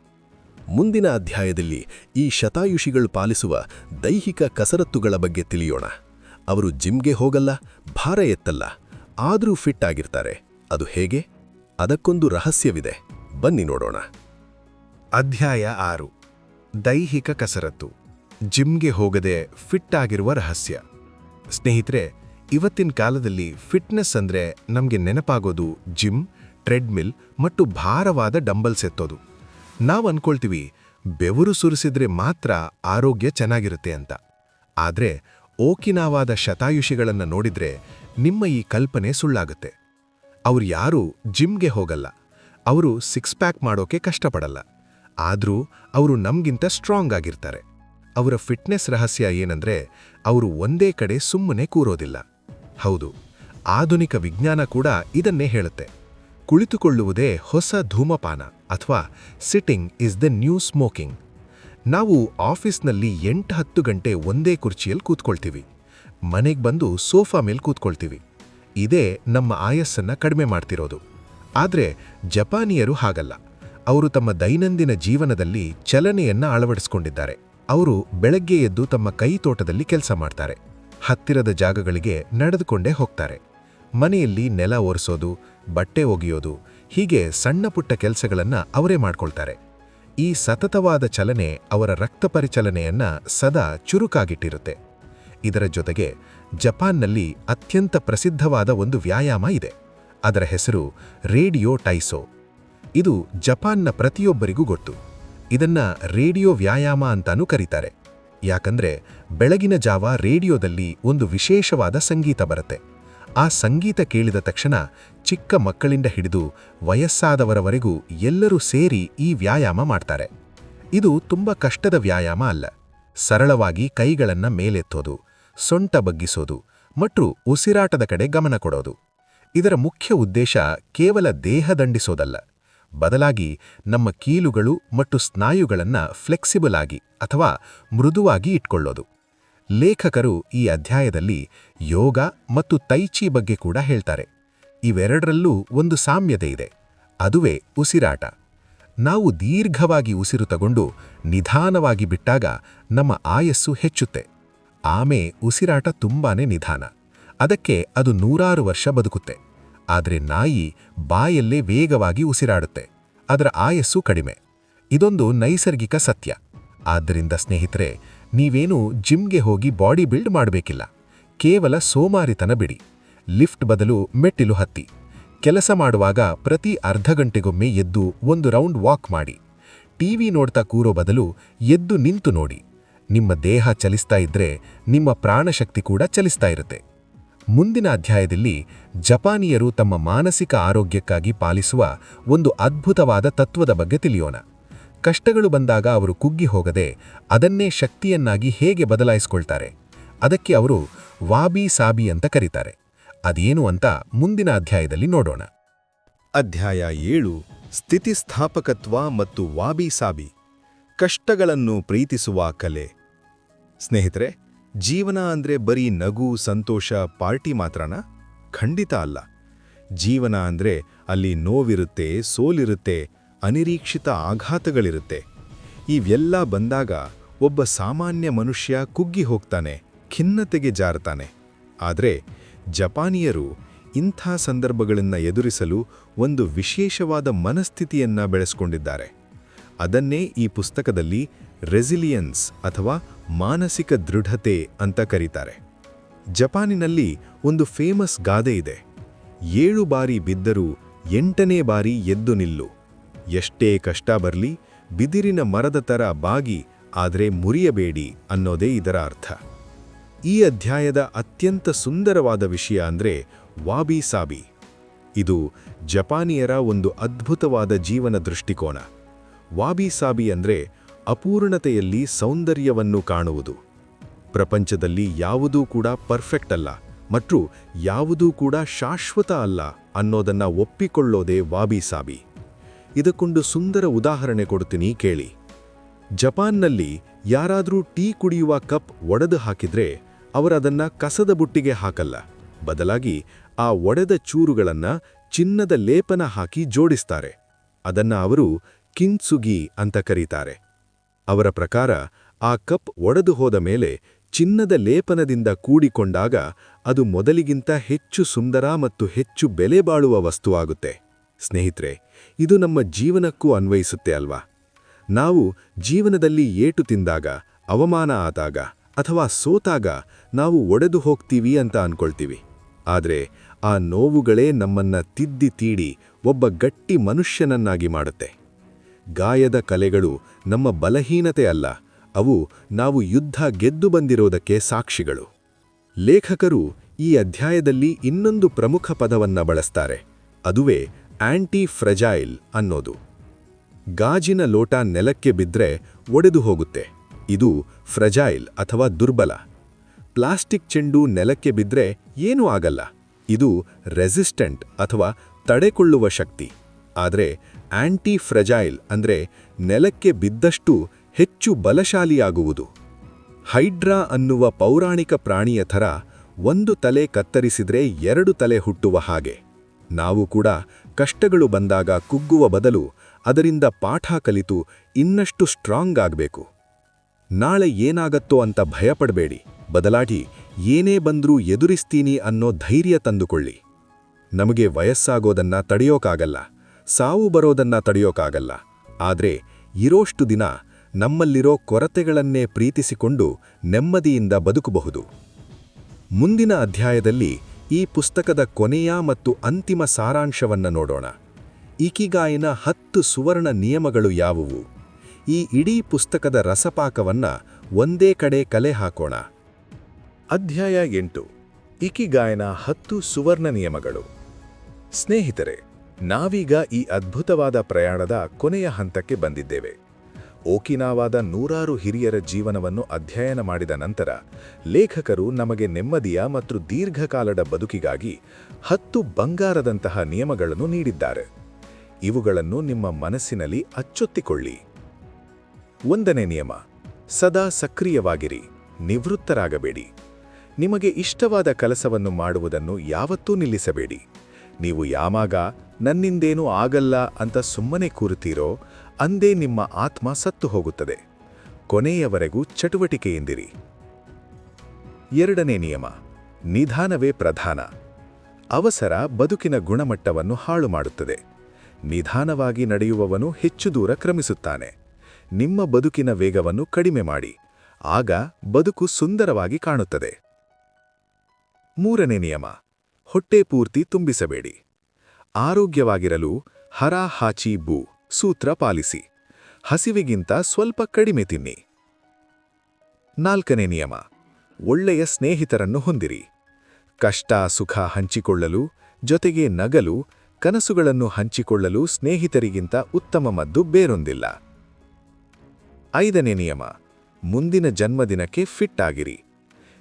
ಮುಂದಿನ ಅಧ್ಯಾಯದಲ್ಲಿ ಈ ಶತಾಯುಷಿಗಳು ಪಾಲಿಸುವ ದೈಹಿಕ ಕಸರತ್ತುಗಳ ಬಗ್ಗೆ ತಿಳಿಯೋಣ. ಅವರು ಜಿಮ್ಗೆ ಹೋಗಲ್ಲ, ಭಾರ ಎತ್ತಲ್ಲ, ಆದರೂ ಫಿಟ್ ಆಗಿರ್ತಾರೆ. ಅದು ಹೇಗೆ? ಅದಕ್ಕೊಂದು ರಹಸ್ಯವಿದೆ. ಬನ್ನಿ ನೋಡೋಣ. ಅಧ್ಯಾಯ ಆರು. ದೈಹಿಕ ಕಸರತ್ತು. ಜಿಮ್ಗೆ ಹೋಗದೆ ಫಿಟ್ ಆಗಿರುವ ರಹಸ್ಯ. ಸ್ನೇಹಿತರೆ ಇವತ್ತಿನ ಕಾಲದಲ್ಲಿ ಫಿಟ್ನೆಸ್ ಅಂದ್ರೆ ನಮಗೆ ನೆನಪಾಗೋದು ಜಿಮ್, ಟ್ರೆಡ್ಮಿಲ್ ಮತ್ತು ಭಾರವಾದ ಡಂಬಲ್ಸ್ ಎತ್ತೋದು. ನಾವು ಅನ್ಕೊಳ್ತೀವಿ ಬೆವರು ಸುರಿಸಿದ್ರೆ ಮಾತ್ರ ಆರೋಗ್ಯ ಚೆನ್ನಾಗಿರುತ್ತೆ ಅಂತ. ಆದ್ರೆ ಓಕಿನಾವಾದ ಶತಾಯುಷಿಗಳನ್ನು ನೋಡಿದ್ರೆ ನಿಮ್ಮ ಈ ಕಲ್ಪನೆ ಸುಳ್ಳಾಗುತ್ತೆ. ಅವ್ರು ಯಾರೂ ಜಿಮ್ಗೆ ಹೋಗಲ್ಲ. ಅವರು ಸಿಕ್ಸ್ ಪ್ಯಾಕ್ ಮಾಡೋಕೆ ಕಷ್ಟಪಡಲ್ಲ. ಆದರೂ ಅವರು ನಮಗಿಂತ ಸ್ಟ್ರಾಂಗ್ ಆಗಿರ್ತಾರೆ. ಅವರ ಫಿಟ್ನೆಸ್ ರಹಸ್ಯ ಏನಂದ್ರೆ ಅವರು ಒಂದೇ ಕಡೆ ಸುಮ್ಮನೆ ಕೂರೋದಿಲ್ಲ. ಹೌದು, ಆಧುನಿಕ ವಿಜ್ಞಾನ ಕೂಡ ಇದನ್ನೇ ಹೇಳುತ್ತೆ. ಕುಳಿತುಕೊಳ್ಳುವುದೇ ಹೊಸ ಧೂಮಪಾನ ಅಥವಾ sitting is the new smoking ನಾವು ಆಫೀಸ್ನಲ್ಲಿ ಎಂಟು ಹತ್ತು ಗಂಟೆ ಒಂದೇ ಕುರ್ಚಿಯಲ್ಲಿ ಕೂತ್ಕೊಳ್ತೀವಿ. ಮನೆಗೆ ಬಂದು ಸೋಫಾ ಮೇಲೆ ಕೂತ್ಕೊಳ್ತೀವಿ. ಇದೇ ನಮ್ಮ ಆಯಸ್ಸನ್ನ ಕಡಿಮೆ ಮಾಡ್ತಿರೋದು. ಆದರೆ ಜಪಾನಿಯರು ಹಾಗಲ್ಲ. ಅವರು ತಮ್ಮ ದೈನಂದಿನ ಜೀವನದಲ್ಲಿ ಚಲನೆಯನ್ನ ಅಳವಡಿಸಿಕೊಂಡಿದ್ದಾರೆ. ಅವರು ಬೆಳಗ್ಗೆ ಎದ್ದು ತಮ್ಮ ಕೈ ತೋಟದಲ್ಲಿ ಕೆಲಸ ಮಾಡ್ತಾರೆ. ಹತ್ತಿರದ ಜಾಗಗಳಿಗೆ ನಡೆದುಕೊಂಡೇ ಹೋಗ್ತಾರೆ. ಮನೆಯಲ್ಲಿ ನೆಲ ಒರೆಸೋದು, ಬಟ್ಟೆ ಒಗೆಯೋದು, ಹೀಗೆ ಸಣ್ಣ ಪುಟ್ಟ ಕೆಲಸಗಳನ್ನು ಅವರೇ ಮಾಡ್ಕೊಳ್ತಾರೆ. ಈ ಸತತವಾದ ಚಲನೆ ಅವರ ರಕ್ತ ಪರಿಚಲನೆಯನ್ನು ಸದಾ ಚುರುಕಾಗಿಟ್ಟಿರುತ್ತೆ. ಇದರ ಜೊತೆಗೆ ಜಪಾನ್ನಲ್ಲಿ ಅತ್ಯಂತ ಪ್ರಸಿದ್ಧವಾದ ಒಂದು ವ್ಯಾಯಾಮ ಇದೆ. ಅದರ ಹೆಸರು ರೇಡಿಯೋ ಟೈಸೋ. ಇದು ಜಪಾನ್ನ ಪ್ರತಿಯೊಬ್ಬರಿಗೂ ಗೊತ್ತು. ಇದನ್ನ ರೇಡಿಯೋ ವ್ಯಾಯಾಮ ಅಂತಾನೂ ಕರೀತಾರೆ. ಯಾಕಂದ್ರೆ ಬೆಳಗಿನ ಜಾವ ರೇಡಿಯೋದಲ್ಲಿ ಒಂದು ವಿಶೇಷವಾದ ಸಂಗೀತ ಬರುತ್ತೆ. ಆ ಸಂಗೀತ ಕೇಳಿದ ತಕ್ಷಣ ಚಿಕ್ಕ ಮಕ್ಕಳಿಂದ ಹಿಡಿದು ವಯಸ್ಸಾದವರವರೆಗೂ ಎಲ್ಲರೂ ಸೇರಿ ಈ ವ್ಯಾಯಾಮ ಮಾಡ್ತಾರೆ. ಇದು ತುಂಬ ಕಷ್ಟದ ವ್ಯಾಯಾಮ ಅಲ್ಲ. ಸರಳವಾಗಿ ಕೈಗಳನ್ನು ಮೇಲೆತ್ತೋದು, ಸೊಂಟ ಬಗ್ಗಿಸೋದು ಮತ್ತು ಉಸಿರಾಟದ ಕಡೆ ಗಮನ ಕೊಡೋದು. ಇದರ ಮುಖ್ಯ ಉದ್ದೇಶ ಕೇವಲ ದೇಹ ದಂಡಿಸೋದಲ್ಲ. ಬದಲಾಗಿ ನಮ್ಮ ಕೀಲುಗಳು ಮತ್ತು ಸ್ನಾಯುಗಳನ್ನು ಫ್ಲೆಕ್ಸಿಬಲ್ ಆಗಿ ಅಥವಾ ಮೃದುವಾಗಿ ಇಟ್ಕೊಳ್ಳೋದು. ಲೇಖಕರು ಈ ಅಧ್ಯಾಯದಲ್ಲಿ ಯೋಗ ಮತ್ತು ತೈಚಿ ಬಗ್ಗೆ ಕೂಡ ಹೇಳ್ತಾರೆ. ಇವೆರಡರಲ್ಲೂ ಒಂದು ಸಾಮ್ಯತೆ ಇದೆ. ಅದುವೇ ಉಸಿರಾಟ. ನಾವು ದೀರ್ಘವಾಗಿ ಉಸಿರು ತಗೊಂಡು ನಿಧಾನವಾಗಿ ಬಿಟ್ಟಾಗ ನಮ್ಮ ಆಯಸ್ಸು ಹೆಚ್ಚುತ್ತೆ. ಆಮೆ ಉಸಿರಾಟ ತುಂಬಾನೇ ನಿಧಾನ. ಅದಕ್ಕೆ ಅದು ನೂರಾರು ವರ್ಷ ಬದುಕುತ್ತೆ. ಆದರೆ ನಾಯಿ ಬಾಯಲ್ಲೇ ವೇಗವಾಗಿ ಉಸಿರಾಡುತ್ತೆ. ಅದರ ಆಯಸ್ಸು ಕಡಿಮೆ. ಇದೊಂದು ನೈಸರ್ಗಿಕ ಸತ್ಯ. ಆದ್ದರಿಂದ ಸ್ನೇಹಿತರೆ, ನೀವೇನು ಜಿಮ್ಗೆ ಹೋಗಿ ಬಾಡಿ ಬಿಲ್ಡ್ ಮಾಡಬೇಕಿಲ್ಲ. ಕೇವಲ ಸೋಮಾರಿತನ ಬಿಡಿ. ಲಿಫ್ಟ್ ಬದಲು ಮೆಟ್ಟಿಲು ಹತ್ತಿ. ಕೆಲಸ ಮಾಡುವಾಗ ಪ್ರತಿ ಅರ್ಧ ಗಂಟೆಗೊಮ್ಮೆ ಎದ್ದು ಒಂದು ರೌಂಡ್ ವಾಕ್ ಮಾಡಿ. ಟಿವಿ ನೋಡ್ತಾ ಕೂರೋ ಬದಲು ಎದ್ದು ನಿಂತು ನೋಡಿ. ನಿಮ್ಮ ದೇಹ ಚಲಿಸ್ತಾ ಇದ್ರೆ ನಿಮ್ಮ ಪ್ರಾಣಶಕ್ತಿ ಕೂಡ ಚಲಿಸ್ತಾ ಇರುತ್ತೆ. ಮುಂದಿನ ಅಧ್ಯಾಯದಲ್ಲಿ ಜಪಾನಿಯರು ತಮ್ಮ ಮಾನಸಿಕ ಆರೋಗ್ಯಕ್ಕಾಗಿ ಪಾಲಿಸುವ ಒಂದು ಅದ್ಭುತವಾದ ತತ್ವದ ಬಗ್ಗೆ ತಿಳಿಯೋಣ. ಕಷ್ಟಗಳು ಬಂದಾಗ ಅವರು ಕುಗ್ಗಿ ಹೋಗದೆ ಅದನ್ನೇ ಶಕ್ತಿಯನ್ನಾಗಿ ಹೇಗೆ ಬದಲಾಯಿಸಿಕೊಳ್ತಾರೆ. ಅದಕ್ಕೆ ಅವರು ವಾಬಿ ಸಾಬಿ ಅಂತ ಕರೀತಾರೆ. ಅದೇನು ಅಂತ ಮುಂದಿನ ಅಧ್ಯಾಯದಲ್ಲಿ ನೋಡೋಣ. ಅಧ್ಯಾಯ ಏಳು, ಸ್ಥಿತಿಸ್ಥಾಪಕತ್ವ ಮತ್ತು ವಾಬಿ ಸಾಬಿ, ಕಷ್ಟಗಳನ್ನು ಪ್ರೀತಿಸುವ ಕಲೆ. ಸ್ನೇಹಿತರೆ ಜೀವನ ಅಂದ್ರೆ ಬರೀ ನಗು, ಸಂತೋಷ, ಪಾರ್ಟಿ ಮಾತ್ರನಾ? ಖಂಡಿತ ಅಲ್ಲ. ಜೀವನ ಅಂದ್ರೆ ಅಲ್ಲಿ ನೋವಿರುತ್ತೆ, ಸೋಲಿರುತ್ತೆ, ಅನಿರೀಕ್ಷಿತ ಆಘಾತಗಳಿರುತ್ತೆ. ಇವೆಲ್ಲ ಬಂದಾಗ ಒಬ್ಬ ಸಾಮಾನ್ಯ ಮನುಷ್ಯ ಕುಗ್ಗಿ ಹೋಗ್ತಾನೆ, ಖಿನ್ನತೆಗೆ ಜಾರತಾನೆ. ಆದರೆ ಜಪಾನಿಯರು ಇಂಥ ಸಂದರ್ಭಗಳನ್ನು ಎದುರಿಸಲು ಒಂದು ವಿಶೇಷವಾದ ಮನಸ್ಥಿತಿಯನ್ನು ಬೆಳೆಸ್ಕೊಂಡಿದ್ದಾರೆ. ಅದನ್ನೇ ಈ ಪುಸ್ತಕದಲ್ಲಿ ರೆಸಿಲಿಯನ್ಸ್ ಅಥವಾ ಮಾನಸಿಕ ದೃಢತೆ ಅಂತ ಕರೀತಾರೆ. ಜಪಾನಿನಲ್ಲಿ ಒಂದು ಫೇಮಸ್ ಗಾದೆ ಇದೆ. ಏಳು ಬಾರಿ ಬಿದ್ದರೂ ಎಂಟನೇ ಬಾರಿ ಎದ್ದು ನಿಲ್ಲು. ಎಷ್ಟೇ ಕಷ್ಟ ಬರಲಿ, ಬಿದಿರಿನ ಮರದ ಥರ ಬಾಗಿ, ಆದರೆ ಮುರಿಯಬೇಡಿ ಅನ್ನೋದೇ ಇದರ ಅರ್ಥ. ಈ ಅಧ್ಯಾಯದ ಅತ್ಯಂತ ಸುಂದರವಾದ ವಿಷಯ ಅಂದ್ರೆ ವಾಬಿ ಸಾಬಿ. ಇದು ಜಪಾನಿಯರ ಒಂದು ಅದ್ಭುತವಾದ ಜೀವನ ದೃಷ್ಟಿಕೋನ. ವಾಬಿ ಸಾಬಿ ಅಂದ್ರೆ ಅಪೂರ್ಣತೆಯಲ್ಲಿ ಸೌಂದರ್ಯವನ್ನು ಕಾಣುವುದು. ಪ್ರಪಂಚದಲ್ಲಿ ಯಾವುದೂ ಕೂಡ ಪರ್ಫೆಕ್ಟ್ ಅಲ್ಲ, ಮತ್ತು ಯಾವುದೂ ಕೂಡ ಶಾಶ್ವತ ಅಲ್ಲ ಅನ್ನೋದನ್ನ ಒಪ್ಪಿಕೊಳ್ಳೋದೇ ವಾಬಿ ಸಾಬಿ ಇದಕ್ಕೊಂದು ಸುಂದರ ಉದಾಹರಣೆ ಕೊಡ್ತೀನಿ ಕೇಳಿ. ಜಪಾನ್ನಲ್ಲಿ ಯಾರಾದರೂ ಟೀ ಕುಡಿಯುವ ಕಪ್ ಒಡೆದು ಹಾಕಿದ್ರೆ ಅವರದನ್ನ ಕಸದ ಬುಟ್ಟಿಗೆ ಹಾಕಲ್ಲ, ಬದಲಾಗಿ ಆ ಒಡೆದ ಚೂರುಗಳನ್ನು ಚಿನ್ನದ ಲೇಪನ ಹಾಕಿ ಜೋಡಿಸ್ತಾರೆ. ಅದನ್ನ ಅವರು ಕಿನ್ಸುಗಿ ಅಂತ ಕರೀತಾರೆ. ಅವರ ಪ್ರಕಾರ ಆ ಕಪ್ ಒಡೆದು ಹೋದ ಮೇಲೆ ಚಿನ್ನದ ಲೇಪನದಿಂದ ಕೂಡಿಕೊಂಡಾಗ ಅದು ಮೊದಲಿಗಿಂತ ಹೆಚ್ಚು ಸುಂದರ ಮತ್ತು ಹೆಚ್ಚು ಬೆಲೆ ಬಾಳುವ ವಸ್ತುವಾಗುತ್ತೆ. ಸ್ನೇಹಿತರೆ, ಇದು ನಮ್ಮ ಜೀವನಕ್ಕೂ ಅನ್ವಯಿಸುತ್ತೆ ಅಲ್ವಾ? ನಾವು ಜೀವನದಲ್ಲಿ ಏಟು ತಿಂದಾಗ, ಅವಮಾನ ಆದಾಗ ಅಥವಾ ಸೋತಾಗ ನಾವು ಒಡೆದು ಹೋಗ್ತೀವಿ ಅಂತ ಅನ್ಕೊಳ್ತೀವಿ. ಆದರೆ ಆ ನೋವುಗಳೇ ನಮ್ಮನ್ನ ತಿದ್ದಿ ತೀಡಿ ಒಬ್ಬ ಗಟ್ಟಿ ಮನುಷ್ಯನನ್ನಾಗಿ ಮಾಡುತ್ತೆ. ಗಾಯದ ಕಲೆಗಳು ನಮ್ಮ ಬಲಹೀನತೆ ಅಲ್ಲ ಅವು ನಾವು ಯುದ್ಧ ಗೆದ್ದು ಬಂದಿರೋದಕ್ಕೆ ಸಾಕ್ಷಿಗಳು. ಲೇಖಕರು ಈ ಅಧ್ಯಾಯದಲ್ಲಿ ಇನ್ನೊಂದು ಪ್ರಮುಖ ಪದವನ್ನ ಬಳಸ್ತಾರೆ, ಅದುವೇ ಆಂಟಿ ಫ್ರಜೈಲ್ ಅನ್ನೋದು. ಗಾಜಿನ ಲೋಟ ನೆಲಕ್ಕೆ ಬಿದ್ದರೆ ಒಡೆದು ಹೋಗುತ್ತೆ, ಇದು ಫ್ರಜೈಲ್ ಅಥವಾ ದುರ್ಬಲ. ಪ್ಲಾಸ್ಟಿಕ್ ಚೆಂಡು ನೆಲಕ್ಕೆ ಬಿದ್ದರೆ ಏನೂ ಆಗಲ್ಲ, ಇದು ರೆಸಿಸ್ಟೆಂಟ್ ಅಥವಾ ತಡೆಕೊಳ್ಳುವ ಶಕ್ತಿ. ಆದರೆ ಆಂಟಿ ಫ್ರೆಜೈಲ್ ಅಂದ್ರೆ ನೆಲಕ್ಕೆ ಬಿದ್ದಷ್ಟು ಹೆಚ್ಚು ಬಲಶಾಲಿಯಾಗುವುದು. ಹೈಡ್ರಾ ಅನ್ನುವ ಪೌರಾಣಿಕ ಪ್ರಾಣಿಯ ಥರ ಒಂದು ತಲೆ ಕತ್ತರಿಸಿದರೆ ಎರಡು ತಲೆ ಹುಟ್ಟುವ ಹಾಗೆ. ನಾವು ಕೂಡ ಕಷ್ಟಗಳು ಬಂದಾಗ ಕುಗ್ಗುವ ಬದಲು ಅದರಿಂದ ಪಾಠ ಕಲಿತು ಇನ್ನಷ್ಟು ಸ್ಟ್ರಾಂಗ್ ಆಗಬೇಕು. ನಾಳೆ ಏನಾಗತ್ತೋ ಅಂತ ಭಯಪಡಬೇಡಿ. ಬದಲಾಗಿ ಏನೇ ಬಂದ್ರೂ ಎದುರಿಸ್ತೀನಿ ಅನ್ನೋ ಧೈರ್ಯ ತಂದುಕೊಳ್ಳಿ. ನಮಗೆ ವಯಸ್ಸಾಗೋದನ್ನ ತಡೆಯೋಕಾಗಲ್ಲ. ಸಾವು ಬರೋದನ್ನ ತಡೆಯೋಕಾಗಲ್ಲ. ಆದರೆ ಇರೋಷ್ಟು ದಿನ ನಮ್ಮಲ್ಲಿರೋ ಕೊರತೆಗಳನ್ನೇ ಪ್ರೀತಿಸಿಕೊಂಡು ನೆಮ್ಮದಿಯಿಂದ ಬದುಕಬಹುದು. ಮುಂದಿನ ಅಧ್ಯಾಯದಲ್ಲಿ ಈ ಪುಸ್ತಕದ ಕೊನೆಯ ಮತ್ತು ಅಂತಿಮ ಸಾರಾಂಶವನ್ನ ನೋಡೋಣ. ಇಕಿಗಾಯಿನ ಹತ್ತು ಸುವರ್ಣ ನಿಯಮಗಳು ಯಾವುವು? ಈ ಇಡೀ ಪುಸ್ತಕದ ರಸಪಾಕವನ್ನ ಒಂದೇ ಕಡೆ ಕಲೆ ಹಾಕೋಣ. ಅಧ್ಯಾಯ ಎಂಟು. ಇಕಿಗಾಯನ ಹತ್ತು ಸುವರ್ಣ ನಿಯಮಗಳು. ಸ್ನೇಹಿತರೆ ನಾವೀಗ ಈ ಅದ್ಭುತವಾದ ಪ್ರಯಾಣದ ಕೊನೆಯ ಹಂತಕ್ಕೆ ಬಂದಿದ್ದೇವೆ. ಓಕಿನಾವಾದ ನೂರಾರು ಹಿರಿಯರ ಜೀವನವನ್ನು ಅಧ್ಯಯನ ಮಾಡಿದ ನಂತರ ಲೇಖಕರು ನಮಗೆ ನೆಮ್ಮದಿಯ ಮತ್ತು ದೀರ್ಘಕಾಲದ ಬದುಕಿಗಾಗಿ ಹತ್ತು ಬಂಗಾರದಂತಹ ನಿಯಮಗಳನ್ನು ನೀಡಿದ್ದಾರೆ. ಇವುಗಳನ್ನು ನಿಮ್ಮ ಮನಸ್ಸಿನಲ್ಲಿ ಅಚ್ಚೊತ್ತಿಕೊಳ್ಳಿ. ಒಂದನೇ ನಿಯಮ, ಸದಾ ಸಕ್ರಿಯವಾಗಿರಿ, ನಿವೃತ್ತರಾಗಬೇಡಿ. ನಿಮಗೆ ಇಷ್ಟವಾದ ಕೆಲಸವನ್ನು ಮಾಡುವುದನ್ನು ಯಾವತ್ತೂ ನಿಲ್ಲಿಸಬೇಡಿ. ನೀವು ಯಾವಾಗ ನನ್ನಿಂದೇನೂ ಆಗಲ್ಲ ಅಂತ ಸುಮ್ಮನೆ ಕೂರುತ್ತೀರೋ, ಅಂದೇ ನಿಮ್ಮ ಆತ್ಮ ಸತ್ತು ಹೋಗುತ್ತದೆ. ಕೊನೆಯವರೆಗೂ ಚಟುವಟಿಕೆಯಿಂದಿರಿ. ಎರಡನೇ ನಿಯಮ, ನಿಧಾನವೇ ಪ್ರಧಾನ. ಅವಸರ ಬದುಕಿನ ಗುಣಮಟ್ಟವನ್ನು ಹಾಳು ಮಾಡುತ್ತದೆ. ನಿಧಾನವಾಗಿ ನಡೆಯುವವನು ಹೆಚ್ಚು ದೂರ ಕ್ರಮಿಸುತ್ತಾನೆ. ನಿಮ್ಮ ಬದುಕಿನ ವೇಗವನ್ನು ಕಡಿಮೆ ಮಾಡಿ. ಆಗ ಬದುಕು ಸುಂದರವಾಗಿ ಕಾಣುತ್ತದೆ. ಮೂರನೇ ನಿಯಮ ಹೊಟ್ಟೆ ಪೂರ್ತಿ ತುಂಬಿಸಬೇಡಿ. ಆರೋಗ್ಯವಾಗಿರಲು ಹರ ಹಾಚಿ ಬೂ ಸೂತ್ರ ಪಾಲಿಸಿ. ಹಸಿವಿಗಿಂತ ಸ್ವಲ್ಪ ಕಡಿಮೆ ತಿನ್ನಿ. ನಾಲ್ಕನೇ ನಿಯಮ. ಒಳ್ಳೆಯ ಸ್ನೇಹಿತರನ್ನು ಹೊಂದಿರಿ. ಕಷ್ಟ, ಸುಖ ಹಂಚಿಕೊಳ್ಳಲು, ಜೊತೆಗೆ ನಗಲು, ಕನಸುಗಳನ್ನು ಹಂಚಿಕೊಳ್ಳಲು ಸ್ನೇಹಿತರಿಗಿಂತ ಉತ್ತಮ ಮದ್ದು ಬೇರೊಂದಿಲ್ಲ. ಐದನೇ ನಿಯಮ. ಮುಂದಿನ ಜನ್ಮದಿನಕ್ಕೆ ಫಿಟ್ ಆಗಿರಿ.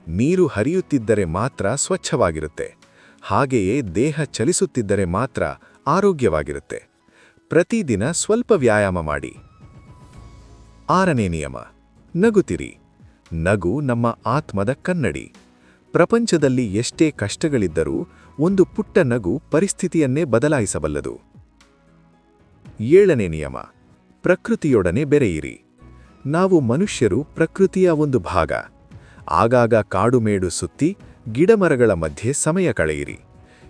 ನೀರು ಹರಿಯುತ್ತಿದ್ದರೆ ಮಾತ್ರ ಸ್ವಚ್ಛವಾಗಿರುತ್ತೆ. ಹಾಗೆಯೇ ದೇಹ ಚಲಿಸುತ್ತಿದ್ದರೆ ಮಾತ್ರ ಆರೋಗ್ಯವಾಗಿರುತ್ತೆ. ಪ್ರತಿದಿನ ಸ್ವಲ್ಪ ವ್ಯಾಯಾಮ ಮಾಡಿ. ಆರನೇ ನಿಯಮ. ನಗುತ್ತಿರಿ. ನಗು ನಮ್ಮ ಆತ್ಮದ ಕನ್ನಡಿ. ಪ್ರಪಂಚದಲ್ಲಿ ಎಷ್ಟೇ ಕಷ್ಟಗಳಿದ್ದರೂ ಒಂದು ಪುಟ್ಟ ನಗು ಪರಿಸ್ಥಿತಿಯನ್ನೇ ಬದಲಾಯಿಸಬಲ್ಲದು. ಏಳನೇ ನಿಯಮ. ಪ್ರಕೃತಿಯೊಡನೆ ಬೆರೆಯಿರಿ. ನಾವು ಮನುಷ್ಯರು ಪ್ರಕೃತಿಯ ಒಂದು ಭಾಗ. ಆಗಾಗ ಕಾಡುಮೇಡು ಸುತ್ತಿ ಗಿಡಮರಗಳ ಮಧ್ಯೆ ಸಮಯ ಕಳೆಯಿರಿ.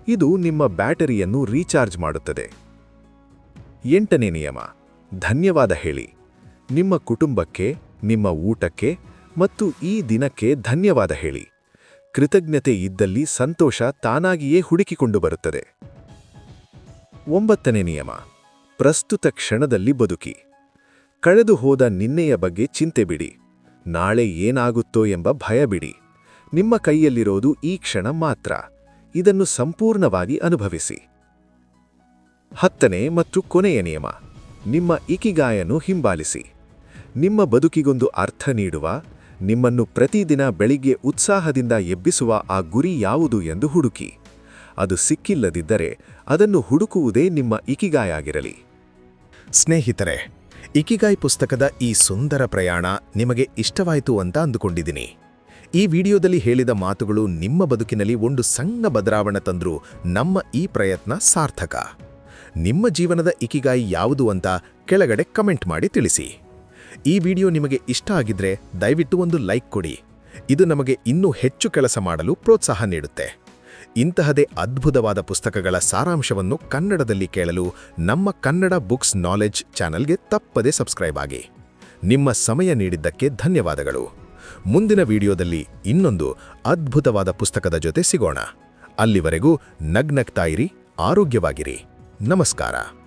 ಇದು ನಿಮ್ಮ ಬ್ಯಾಟರಿಯನ್ನು ರೀಚಾರ್ಜ್ ಮಾಡುತ್ತದೆ. ಎಂಟನೇ ನಿಯಮ. ಧನ್ಯವಾದ ಹೇಳಿ. ನಿಮ್ಮ ಕುಟುಂಬಕ್ಕೆ, ನಿಮ್ಮ ಊಟಕ್ಕೆ ಮತ್ತು ಈ ದಿನಕ್ಕೆ ಧನ್ಯವಾದ ಹೇಳಿ. ಕೃತಜ್ಞತೆ ಇದ್ದಲ್ಲಿ ಸಂತೋಷ ತಾನಾಗಿಯೇ ಹುಡುಕಿಕೊಂಡು ಬರುತ್ತದೆ. ಒಂಬತ್ತನೇ ನಿಯಮ. ಪ್ರಸ್ತುತ ಕ್ಷಣದಲ್ಲಿ ಬದುಕಿ. ಕಳೆದು ಹೋದ ನಿನ್ನೆಯ ಬಗ್ಗೆ ಚಿಂತೆ ಬಿಡಿ. ನಾಳೆ ಏನಾಗುತ್ತೋ ಎಂಬ ಭಯ ಬಿಡಿ. ನಿಮ್ಮ ಕೈಯಲ್ಲಿರೋದು ಈ ಕ್ಷಣ ಮಾತ್ರ. ಇದನ್ನು ಸಂಪೂರ್ಣವಾಗಿ ಅನುಭವಿಸಿ. ಹತ್ತನೇ ಮತ್ತು ಕೊನೆಯ ನಿಯಮ. ನಿಮ್ಮ ಇಕಿಗಾಯನ್ನು ಹಿಂಬಾಲಿಸಿ. ನಿಮ್ಮ ಬದುಕಿಗೊಂದು ಅರ್ಥ ನೀಡುವ, ನಿಮ್ಮನ್ನು ಪ್ರತಿದಿನ ಬೆಳಿಗ್ಗೆ ಉತ್ಸಾಹದಿಂದ ಎಬ್ಬಿಸುವ ಆ ಗುರಿ ಯಾವುದು ಎಂದು ಹುಡುಕಿ. ಅದು ಸಿಕ್ಕಿಲ್ಲದಿದ್ದರೆ ಅದನ್ನು ಹುಡುಕುವುದೇ ನಿಮ್ಮ ಇಕಿಗಾಯಾಗಿರಲಿ. ಸ್ನೇಹಿತರೆ, ಇಕಿಗಾಯ್ ಪುಸ್ತಕದ ಈ ಸುಂದರ ಪ್ರಯಾಣ ನಿಮಗೆ ಇಷ್ಟವಾಯಿತು ಅಂತ ಅಂದುಕೊಂಡಿದ್ದೀನಿ. ಈ ವಿಡಿಯೋದಲ್ಲಿ ಹೇಳಿದ ಮಾತುಗಳು ನಿಮ್ಮ ಬದುಕಿನಲ್ಲಿ ಒಂದು ಸಣ್ಣ ಬದಲಾವಣೆ ತಂದರೂ ನಮ್ಮ ಈ ಪ್ರಯತ್ನ ಸಾರ್ಥಕ. ನಿಮ್ಮ ಜೀವನದ ಇಕಿಗಾಯಿ ಯಾವುದು ಅಂತ ಕೆಳಗಡೆ ಕಮೆಂಟ್ ಮಾಡಿ ತಿಳಿಸಿ. ಈ ವಿಡಿಯೋ ನಿಮಗೆ ಇಷ್ಟ ಆಗಿದ್ರೆ ದಯವಿಟ್ಟು ಒಂದು ಲೈಕ್ ಕೊಡಿ. ಇದು ನಮಗೆ ಇನ್ನೂ ಹೆಚ್ಚು ಕೆಲಸ ಮಾಡಲು ಪ್ರೋತ್ಸಾಹ ನೀಡುತ್ತೆ. ಇಂತಹದೇ ಅದ್ಭುತವಾದ ಪುಸ್ತಕಗಳ ಸಾರಾಂಶವನ್ನು ಕನ್ನಡದಲ್ಲಿ ಕೇಳಲು ನಮ್ಮ ಕನ್ನಡ ಬುಕ್ಸ್ ನಾಲೆಡ್ಜ್ ಚಾನಲ್ಗೆ ತಪ್ಪದೆ ಸಬ್ಸ್ಕ್ರೈಬ್ ಆಗಿ. ನಿಮ್ಮ ಸಮಯ ನೀಡಿದ್ದಕ್ಕೆ ಧನ್ಯವಾದಗಳು. ಮುಂದಿನ ವಿಡಿಯೋದಲ್ಲಿ ಇನ್ನೊಂದು ಅದ್ಭುತವಾದ ಪುಸ್ತಕದ ಜೊತೆ ಸಿಗೋಣ. ಅಲ್ಲಿವರೆಗೂ ನಗ್ನಗ್ತಾಯಿರಿ ಆರೋಗ್ಯವಾಗಿರಿ. ನಮಸ್ಕಾರ.